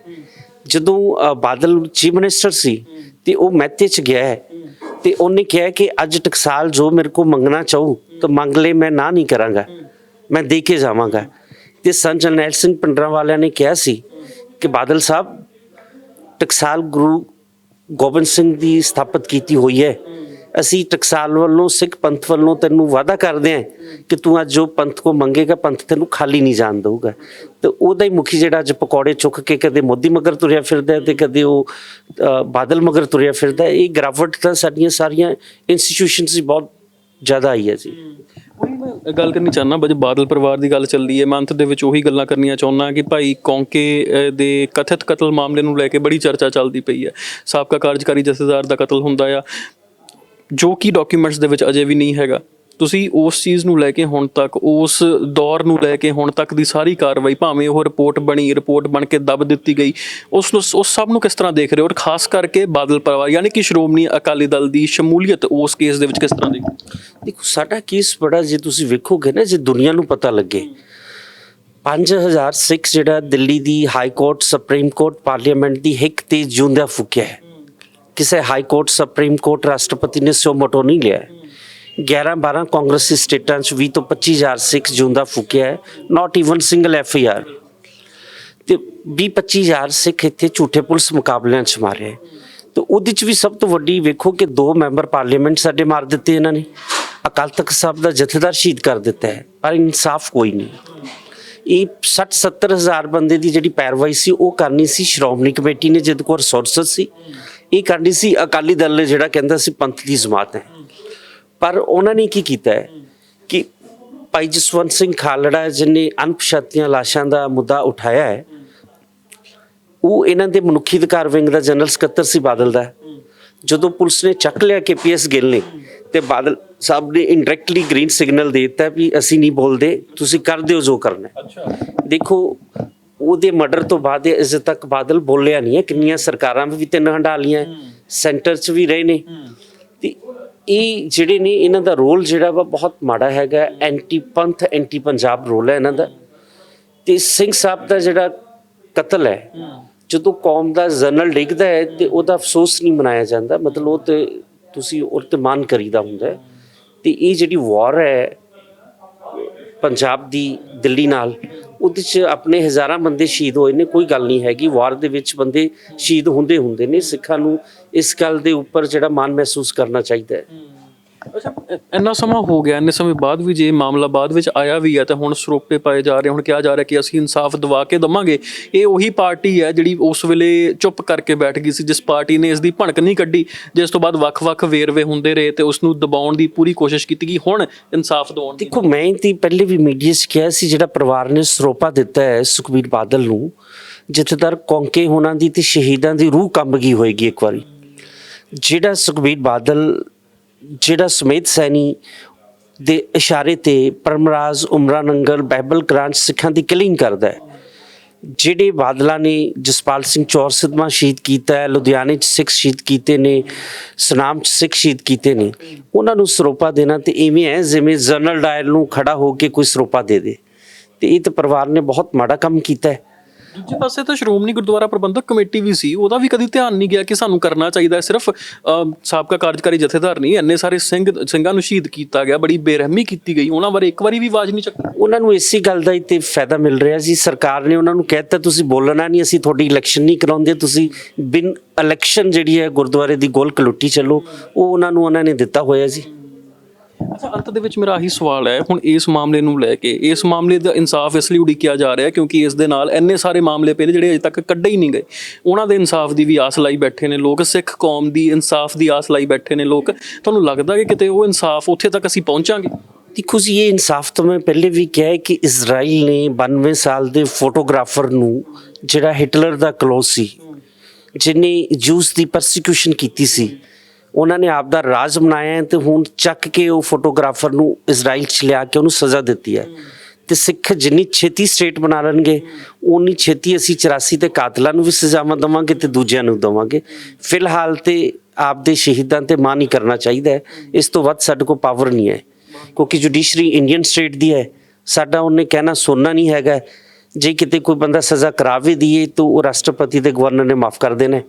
ਜਦੋਂ ਬਾਦਲ ਚੀਫ ਮਿਨਿਸਟਰ ਸੀ, ਤੇ ਉਹ ਮਹਿਤੇ ਚ ਗਿਆ ਹੈ। ਤੇ ਉਹਨੇ ਕਿਹਾ ਕਿ ਅੱਜ ਟਕਸਾਲ ਜੋ ਮੇਰੇ ਕੋ ਮੰਗਣਾ ਚਾਹੂ, ਤਾਂ ਮੰਗ ਲੈ, ਮੈਂ ਨਾ ਨਹੀਂ ਕਰਾਂਗਾ। ਮੈਂ ਦੇ ਕੇ ਜਾਵਾਂਗਾ। ਤੇ ਸੰਤ ਜਰਨੈਲ ਸਿੰਘ ਪਿੰਡਰਾਂ ਵਾਲਿਆਂ ਨੇ ਕਿਹਾ ਸੀ ਕਿ ਬਾਦਲ ਸਾਹਿਬ, ਟਕਸਾਲ ਗੁਰੂ ਗੋਬਿੰਦ ਸਿੰਘ ਦੀ ਸਥਾਪਿਤ ਕੀਤੀ ਹੋਈ ਹੈ। ਅਸੀਂ ਟਕਸਾਲ ਵੱਲੋਂ, ਸਿੱਖ ਪੰਥ ਵੱਲੋਂ ਤੈਨੂੰ ਵਾਅਦਾ ਕਰਦੇ ਹਾਂ ਕਿ ਤੂੰ ਅੱਜ ਜੋ ਪੰਥ ਕੋ ਮੰਗੇਗਾ, ਪੰਥ ਤੈਨੂੰ ਖਾਲੀ ਨਹੀਂ ਜਾਣ ਦਊਗਾ। ਤੇ ਉਹਦਾ ਹੀ ਮੁਖੀ ਜਿਹੜਾ ਅੱਜ ਪਕੌੜੇ ਚੁੱਕ ਕੇ ਕਦੇ ਮੋਦੀ ਮਗਰ ਤੁਰਿਆ ਫਿਰਦਾ ਹੈ ਤੇ ਕਦੇ ਉਹ ਬਾਦਲ ਮਗਰ ਤੁਰਿਆ ਫਿਰਦਾ ਇਹ ਗ੍ਰਾਫਟ ਤਾਂ ਸਾਡੀਆਂ ਸਾਰੀਆਂ ਇੰਸਟੀਟਿਊਸ਼ਨਸ ਦੀ ਬਹੁਤ ਜ਼ਿਆਦਾ ਆਈ ਹੈ ਜੀ। ਉਹੀ ਮੈਂ ਗੱਲ ਕਰਨੀ ਚਾਹੁੰਦਾ ਬਜ ਬਾਦਲ ਪਰਿਵਾਰ ਦੀ ਗੱਲ ਚੱਲਦੀ ਹੈ, ਮੈਂ ਅੰਤ ਦੇ ਵਿੱਚ ਉਹੀ ਗੱਲਾਂ ਕਰਨੀਆਂ ਚਾਹੁੰਦਾ ਕਿ ਭਾਈ ਕੌਂਕੇ ਦੇ ਕਥਿਤ ਕਤਲ ਮਾਮਲੇ ਨੂੰ ਲੈ ਕੇ ਬੜੀ ਚਰਚਾ ਚੱਲਦੀ ਪਈ ਹੈ। ਸਾਬਕਾ ਕਾਰਜਕਾਰੀ ਜਥੇਦਾਰ ਦਾ ਕਤਲ ਹੁੰਦਾ ਆ ਜੋ ਕਿ ਡਾਕੂਮੈਂਟਸ ਦੇ ਵਿੱਚ ਅਜੇ ਵੀ ਨਹੀਂ ਹੈਗਾ, ਤੁਸੀਂ ਉਸ ਚੀਜ਼ ਨੂੰ ਲੈ ਕੇ ਹੁਣ ਤੱਕ, ਉਸ ਦੌਰ ਨੂੰ ਲੈ ਕੇ ਹੁਣ ਤੱਕ ਦੀ ਸਾਰੀ ਕਾਰਵਾਈ, ਭਾਵੇਂ ਉਹ ਰਿਪੋਰਟ ਬਣੀ ਰਿਪੋਰਟ ਬਣ ਕੇ ਦਬ ਦਿੱਤੀ ਗਈ, ਉਸ ਨੂੰ, ਉਸ ਸਭ ਨੂੰ ਕਿਸ ਤਰ੍ਹਾਂ ਦੇਖ ਰਹੇ ਹੋ? ਔਰ ਖਾਸ ਕਰਕੇ ਬਾਦਲ ਪਰਿਵਾਰ, ਯਾਨੀ ਕਿ ਸ਼੍ਰੋਮਣੀ ਅਕਾਲੀ ਦਲ ਦੀ ਸ਼ਮੂਲੀਅਤ ਉਸ ਕੇਸ ਦੇ ਵਿੱਚ ਕਿਸ ਤਰ੍ਹਾਂ ਦੇਖਦੇ ਦੇਖੋ, ਸਾਡਾ ਕੇਸ ਬੜਾ, ਜੇ ਤੁਸੀਂ ਵੇਖੋਗੇ ਨਾ, ਜੇ ਦੁਨੀਆ ਨੂੰ ਪਤਾ ਲੱਗੇ 5000 ਸਿੱਖ ਜਿਹੜਾ ਦਿੱਲੀ ਦੀ high court supreme court parliament ਦੀ ਹਿੱਕ ਤੇ ਜਿਉਂਦਾ ਫੁਕਿਆ ਹੈ। ਕਿਸੇ ਹਾਈ ਕੋਰਟ ਸੁਪਰੀਮ ਕੋਰਟ ਰਾਸ਼ਟਰਪਤੀ ਨੇ ਸਿਓ ਮੋਟੋ ਨਹੀਂ ਲਿਆ ਹੈ। 11 12 ਕਾਂਗਰਸੀ ਸਟੇਟਾਂ ਚ 20 ਤੋਂ 25000 ਸਿੱਖ ਜਿਉਂਦਾ ਫੁਕਿਆ ਹੈ not even single F I R ਤੇ 20 25000 ਸਿੱਖ ਇੱਥੇ ਝੂਠੇ ਪੁਲਿਸ ਮੁਕਾਬਲਿਆਂ 'ਚ ਮਾਰੇ ਤੇ ਉਹਦੇ 'ਚ ਵੀ ਸਭ ਤੋਂ ਵੱਡੀ ਵੇਖੋ ਕਿ ਦੋ ਮੈਂਬਰ ਪਾਰਲੀਮੈਂਟ ਸਾਡੇ ਮਾਰ ਦਿੱਤੇ ਇਹਨਾਂ ਨੇ। ਅਕਾਲ ਤਖਤ ਸਾਹਿਬ ਦਾ ਜਥੇਦਾਰ ਸ਼ਹੀਦ ਕਰ ਦਿੱਤਾ ਹੈ, ਪਰ ਇਨਸਾਫ ਕੋਈ ਨਹੀਂ। ਇਹ 60 70 ਹਜ਼ਾਰ ਬੰਦੇ ਦੀ ਜਿਹੜੀ ਪੈਰਵਾਈ ਸੀ, ਉਹ ਕਰਨੀ ਸੀ, ਸ਼੍ਰੋਮਣੀ ਕਮੇਟੀ ਨੇ ਜਿਹਦੇ ਕੋਲ ਰਿਸੋਰਸਸ ਸੀ। ਇਹ ਕਰਨੀ ਸੀ ਅਕਾਲੀ ਦਲ ਨੇ ਜਿਹੜਾ ਕਹਿੰਦਾ ਸੀ ਪੰਥ ਦੀ ਜਮਾਤ ਹੈ। ਪਰ ਉਹਨਾਂ ਨੇ ਕੀ ਕੀਤਾ ਹੈ ਕਿ ਭਾਈ ਜਸਵੰਤ ਸਿੰਘ ਖਾਲੜਾ ਜਿਹਨੇ ਅਣਪਛਾਤੀਆਂ ਲਾਸ਼ਾਂ ਦਾ ਮੁੱਦਾ ਉਠਾਇਆ ਹੈ ਉਹ ਇਹਨਾਂ ਦੇ ਮਨੁੱਖੀ ਅਧਿਕਾਰ ਵਿੰਗ ਦਾ ਜਨਰਲ ਸਕੱਤਰ ਸੀ ਬਾਦਲ ਦਾ। ਜਦੋਂ ਪੁਲਿਸ ਨੇ ਚੱਕ ਲਿਆ ਕੇਪੀਐਸ ਗਿੱਲ ਨੇ ਤੇ ਬਾਦਲ ਸਾਹਿਬ ਨੇ ਇਨਡਾਇਰੈਕਟਲੀ ਗ੍ਰੀਨ ਸਿਗਨਲ ਦੇ ਦਿੱਤਾ ਵੀ ਅਸੀਂ ਨਹੀਂ ਬੋਲਦੇ ਤੁਸੀਂ ਕਰ ਦਿਓ ਜੋ ਕਰਨਾ ਹੈ। ਦੇਖੋ ਉਹਦੇ ਮਰਡਰ ਤੋਂ ਬਾਅਦ ਅਜੇ ਤੱਕ ਬਾਦਲ ਬੋਲਿਆ ਨਹੀਂ ਹੈ। ਕਿੰਨੀਆਂ ਸਰਕਾਰਾਂ ਵੀ ਤਿੰਨ ਹੰਡਾਲੀਆਂ ਸੈਂਟਰ 'ਚ ਵੀ ਰਹੇ ਨੇ। ਤੇ ਇਹ ਜਿਹੜੇ ਨੇ ਇਹਨਾਂ ਦਾ ਰੋਲ ਜਿਹੜਾ ਵਾ ਬਹੁਤ ਮਾੜਾ ਹੈਗਾ ਐਂਟੀ ਪੰਥ ਐਂਟੀ ਪੰਜਾਬ ਰੋਲ ਹੈ ਇਹਨਾਂ ਦਾ। ਤੇ ਸਿੰਘ ਸਾਹਿਬ ਦਾ ਜਿਹੜਾ ਕਤਲ ਹੈ ਜਦੋਂ ਕੌਮ ਦਾ ਜਨਰਲ ਡਿੱਗਦਾ ਹੈ ਤੇ ਉਹਦਾ ਅਫਸੋਸ ਨਹੀਂ ਮਨਾਇਆ ਜਾਂਦਾ। ਮਤਲਬ ਉਹ ਤੇ ਤੁਸੀਂ ਉਹ ਤੇ ਮਾਨ ਕਰੀਦਾ ਹੁੰਦਾ ਤੇ ਇਹ ਜਿਹੜੀ ਵਾਰ ਹੈ ਪੰਜਾਬ ਦੀ ਦਿੱਲੀ ਨਾਲ ਉਹਦੇ ਚ ਆਪਣੇ ਹਜ਼ਾਰਾਂ ਬੰਦੇ ਸ਼ਹੀਦ ਹੋਏ ਨੇ, ਕੋਈ ਗੱਲ ਨਹੀਂ ਹੈਗੀ। ਵਾਰ ਦੇ ਵਿੱਚ ਬੰਦੇ ਸ਼ਹੀਦ ਹੁੰਦੇ ਹੁੰਦੇ ਨੇ। ਸਿੱਖਾਂ ਨੂੰ ਇਸ ਗੱਲ ਦੇ ਉੱਪਰ ਜਿਹੜਾ ਮਾਣ ਮਹਿਸੂਸ ਕਰਨਾ ਚਾਹੀਦਾ ਹੈ। ਅੱਛਾ, ਇੰਨਾ ਸਮਾਂ ਹੋ ਗਿਆ, ਇੰਨੇ ਸਮੇਂ ਬਾਅਦ ਵੀ ਜੇ ਇਹ ਮਾਮਲਾ ਬਾਅਦ ਵਿੱਚ ਆਇਆ ਵੀ ਹੈ ਤਾਂ ਹੁਣ ਸਰੋਪੇ ਪਾਏ ਜਾ ਰਹੇ, ਹੁਣ ਕਿਹਾ ਜਾ ਰਿਹਾ ਕਿ ਅਸੀਂ ਇਨਸਾਫ ਦਿਵਾ ਕੇ ਦਵਾਂਗੇ। ਇਹ ਉਹੀ ਪਾਰਟੀ ਹੈ ਜਿਹੜੀ ਉਸ ਵੇਲੇ ਚੁੱਪ ਕਰਕੇ ਬੈਠ ਗਈ ਸੀ, ਜਿਸ ਪਾਰਟੀ ਨੇ ਇਸ ਦੀ ਭਣਕ ਨਹੀਂ ਕੱਢੀ, ਜਿਸ ਤੋਂ ਬਾਅਦ ਵੱਖ-ਵੱਖ ਵੇਰਵੇ ਹੁੰਦੇ ਰਹੇ ਤੇ ਉਸ ਨੂੰ ਦਬਾਉਣ ਦੀ ਪੂਰੀ ਕੋਸ਼ਿਸ਼ ਕੀਤੀ ਗਈ ਹੁਣ ਇਨਸਾਫ ਦਿਵਾਉਣ ਦੀ। ਦੇਖੋ, ਮੈਂ ਤੇ ਪਹਿਲੇ ਵੀ ਮੀਡੀਆ 'ਚ ਕਿਹਾ ਸੀ, ਜਿਹੜਾ ਪਰਿਵਾਰ ਨੇ ਸਰੋਪਾ ਦਿੱਤਾ ਹੈ ਸੁਖਬੀਰ ਬਾਦਲ ਨੂੰ ਜਥੇਦਾਰ ਕੌਂਕੇ ਹੋਣਾ ਦੀ ਤੇ ਸ਼ਹੀਦਾਂ ਦੀ ਰੂਹ ਕੰਬ ਗਈ ਹੋਏਗੀ ਇੱਕ ਵਾਰੀ। ਜਿਹੜਾ ਸੁਖਬੀਰ ਬਾਦਲ ਜਿਹੜਾ ਸਮੇਤ ਸੈਣੀ ਦੇ ਇਸ਼ਾਰੇ ਤੇ ਪਰਮਰਾਜ ਉਮਰਾ ਨੰਗਲ ਬਾਈਬਲ ਗ੍ਰਾਂਟ ਸਿੱਖਾਂ ਦੀ ਕਿਲਿੰਗ ਕਰਦਾ ਹੈ, ਜਿਹੜੇ ਬਾਦਲਾਂ ਨੇ ਜਸਪਾਲ ਸਿੰਘ ਚੌਰ ਸਿੱਧਵਾਂ ਸ਼ਹੀਦ ਕੀਤਾ ਹੈ, ਲੁਧਿਆਣੇ 'ਚ ਸਿੱਖ ਸ਼ਹੀਦ ਕੀਤੇ ਨੇ, ਸਨਾਮ 'ਚ ਸਿੱਖ ਸ਼ਹੀਦ ਕੀਤੇ ਨੇ, ਉਹਨਾਂ ਨੂੰ ਸਰੋਪਾ ਦੇਣਾ ਤੇ ਇਵੇਂ ਹੈ ਜਿਵੇਂ ਜਨਰਲ ਡਾਇਰ ਨੂੰ ਖੜਾ ਹੋ ਕੇ ਕੋਈ ਸਰੋਪਾ ਦੇ ਦੇ। ਤੇ ਇਹ ਤਾਂ ਪਰਿਵਾਰ ਨੇ ਬਹੁਤ ਮਾੜਾ ਕੰਮ ਕੀਤਾ ਹੈ। ਦੂਜੇ ਪਾਸੇ ਤਾਂ ਸ਼੍ਰੋਮਣੀ ਗੁਰਦੁਆਰਾ ਪ੍ਰਬੰਧਕ ਕਮੇਟੀ ਵੀ ਸੀ ਉਹਦਾ ਵੀ ਕਦੀ ਧਿਆਨ ਨਹੀਂ ਗਿਆ ਕਿ ਸਾਨੂੰ ਕਰਨਾ ਚਾਹੀਦਾ ਹੈ। ਸਿਰਫ ਅ, ਸਾਬਕਾ ਕਾਰਜਕਾਰੀ ਜਥੇਦਾਰ ਨਹੀਂ ਇੰਨੇ ਸਾਰੇ ਸਿੰਘ ਸਿੰਘਾਂ ਨੂੰ ਸ਼ਹੀਦ ਕੀਤਾ ਗਿਆ ਬੜੀ ਬੇਰਹਿਮੀ ਕੀਤੀ ਗਈ। ਉਹਨਾਂ ਬਾਰੇ ਇੱਕ ਵਾਰੀ ਵੀ ਆਵਾਜ਼ ਨਹੀਂ ਚੱਕੀ। ਉਹਨਾਂ ਨੂੰ ਇਸੇ ਗੱਲ ਦਾ ਹੀ ਤੇ ਫਾਇਦਾ ਮਿਲ ਰਿਹਾ ਸੀ ਸਰਕਾਰ ਨੇ ਉਹਨਾਂ ਨੂੰ ਕਹਿਤਾ ਤੁਸੀਂ ਬੋਲਣਾ ਨਹੀਂ ਅਸੀਂ ਤੁਹਾਡੀ ਇਲੈਕਸ਼ਨ ਨਹੀਂ ਕਰਾਉਂਦੇ ਤੁਸੀਂ ਬਿਨ ਇਲੈਕਸ਼ਨ ਜਿਹੜੀ ਹੈ ਗੁਰਦੁਆਰੇ ਦੀ ਗੋਲ ਕਲੁੱਟੀ ਚੱਲੋ। ਉਹ ਉਹਨਾਂ ਨੂੰ ਉਹਨਾਂ ਨੇ ਦਿੱਤਾ ਹੋਇਆ ਸੀ ਅੱਛਾ, ਅੰਤ ਦੇ ਵਿੱਚ ਮੇਰਾ ਆਹੀ ਸਵਾਲ ਹੈ, ਹੁਣ ਇਸ ਮਾਮਲੇ ਨੂੰ ਲੈ ਕੇ, ਇਸ ਮਾਮਲੇ ਦਾ ਇਨਸਾਫ ਇਸ ਲਈ ਉਡੀਕਿਆ ਜਾ ਰਿਹਾ ਕਿਉਂਕਿ ਇਸ ਦੇ ਨਾਲ ਇੰਨੇ ਸਾਰੇ ਮਾਮਲੇ ਪਏ ਨੇ ਜਿਹੜੇ ਅਜੇ ਤੱਕ ਕੱਢੇ ਹੀ ਨਹੀਂ ਗਏ। ਉਹਨਾਂ ਦੇ ਇਨਸਾਫ ਦੀ ਵੀ ਆਸ ਲਾਈ ਬੈਠੇ ਨੇ ਲੋਕ, ਸਿੱਖ ਕੌਮ ਦੀ ਇਨਸਾਫ ਦੀ ਆਸ ਲਾਈ ਬੈਠੇ ਨੇ ਲੋਕ। ਤੁਹਾਨੂੰ ਲੱਗਦਾ ਕਿ ਕਿਤੇ ਉਹ ਇਨਸਾਫ ਉੱਥੇ ਤੱਕ ਅਸੀਂ ਪਹੁੰਚਾਂਗੇ? ਦੇਖੋ ਜੀ, ਇਹ ਇਨਸਾਫ ਤਾਂ ਮੈਂ ਪਹਿਲੇ ਵੀ ਕਿਹਾ ਹੈ ਕਿ ਇਜ਼ਰਾਈਲ ਨੇ 92 ਸਾਲ ਦੇ ਫੋਟੋਗ੍ਰਾਫਰ ਨੂੰ, ਜਿਹੜਾ ਹਿਟਲਰ ਦਾ ਕਲੋਜ਼ ਸੀ, ਜਿਨੇ ਜੂਸ ਦੀ ਪਰਸੀਕਿਊਸ਼ਨ ਕੀਤੀ ਸੀ ਉਹਨਾਂ ਨੇ ਆਪ ਦਾ ਰਾਜ ਬਣਾਇਆ ਹੈ ਤੇ ਹੁਣ ਚੱਕ ਕੇ ਉਹ ਫੋਟੋਗ੍ਰਾਫਰ ਨੂੰ ਇਜ਼ਰਾਈਲ ਚ ਲਿਆ ਕੇ ਉਹਨੂੰ ਸਜ਼ਾ ਦਿੱਤੀ ਹੈ। ਤੇ ਸਿੱਖ ਜਿੰਨੀ ਛੇਤੀ ਸਟੇਟ ਬਣਾ ਲੈਣਗੇ ਉਨੀ ਛੇਤੀ ਅਸੀਂ 84 ਤੇ ਕਾਤਲਾਂ ਨੂੰ ਵੀ ਸਜ਼ਾਵਾਂ ਦਵਾਂਗੇ ਤੇ ਦੂਜਿਆਂ ਨੂੰ ਦਵਾਂਗੇ। ਫਿਲਹਾਲ ਤੇ ਆਪ ਦੇ ਸ਼ਹੀਦਾਂ ਤੇ ਮਾਨ ਹੀ ਕਰਨਾ ਚਾਹੀਦਾ ਹੈ। ਇਸ ਤੋਂ ਵੱਧ ਸਾਡੇ ਕੋਲ ਪਾਵਰ ਨਹੀਂ ਹੈ। ਕਿਉਂਕਿ ਜੁਡੀਸ਼ਰੀ ਇੰਡੀਅਨ ਸਟੇਟ ਦੀ ਹੈ। ਸਾਡਾ ਉਹਨੇ ਕਹਿਣਾ ਸੁਣਨਾ ਨਹੀਂ ਹੈਗਾ। ਜੇ ਕਿਤੇ ਕੋਈ ਬੰਦਾ ਸਜ਼ਾ ਕਰਾਵੇ ਦੀਏ, ਤਾਂ ਉਹ ਰਾਸ਼ਟਰਪਤੀ ਦੇ ਗਵਰਨਰ ਨੇ ਮਾਫ ਕਰ ਦੇਣਾ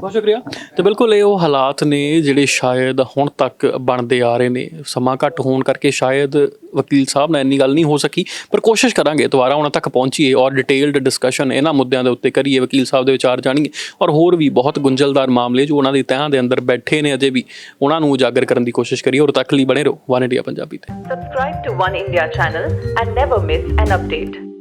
ਬਹੁਤ ਸ਼ੁਕਰੀਆ। ਤੇ ਬਿਲਕੁਲ ਇਹ ਉਹ ਹਾਲਾਤ ਨੇ ਜਿਹੜੇ ਸ਼ਾਇਦ ਹੁਣ ਤੱਕ ਬਣਦੇ ਆ ਰਹੇ ਨੇ। ਸਮਾਂ ਘੱਟ ਹੋਣ ਕਰਕੇ ਸ਼ਾਇਦ ਵਕੀਲ ਸਾਹਿਬ ਨਾਲ ਇੰਨੀ ਗੱਲ ਨਹੀਂ ਹੋ ਸਕੀ। ਪਰ ਕੋਸ਼ਿਸ਼ ਕਰਾਂਗੇ ਦੁਬਾਰਾ ਉਹਨਾਂ ਤੱਕ ਪਹੁੰਚੀਏ ਔਰ ਡਿਟੇਲਡ ਡਿਸਕਸ਼ਨ ਇਹਨਾਂ ਮੁੱਦਿਆਂ ਦੇ ਉੱਤੇ ਕਰੀਏ। ਵਕੀਲ ਸਾਹਿਬ ਦੇ ਵਿਚਾਰ ਜਾਣੀਏ। ਔਰ ਹੋਰ ਵੀ ਬਹੁਤ ਗੁੰਝਲਦਾਰ ਮਾਮਲੇ ਜੋ ਉਹਨਾਂ ਦੀ ਤਹਿਾਂ ਦੇ ਅੰਦਰ ਬੈਠੇ ਨੇ ਅਜੇ ਵੀ, ਉਹਨਾਂ ਨੂੰ ਉਜਾਗਰ ਕਰਨ ਦੀ ਕੋਸ਼ਿਸ਼ ਕਰੀਏ। ਔਰ ਤੱਕ ਲਈ ਬਣੇ ਰਹੋ। ਵਨ ਇੰਡੀਆ ਪੰਜਾਬੀ ਤੇ Subscribe to One India channel and never miss an update.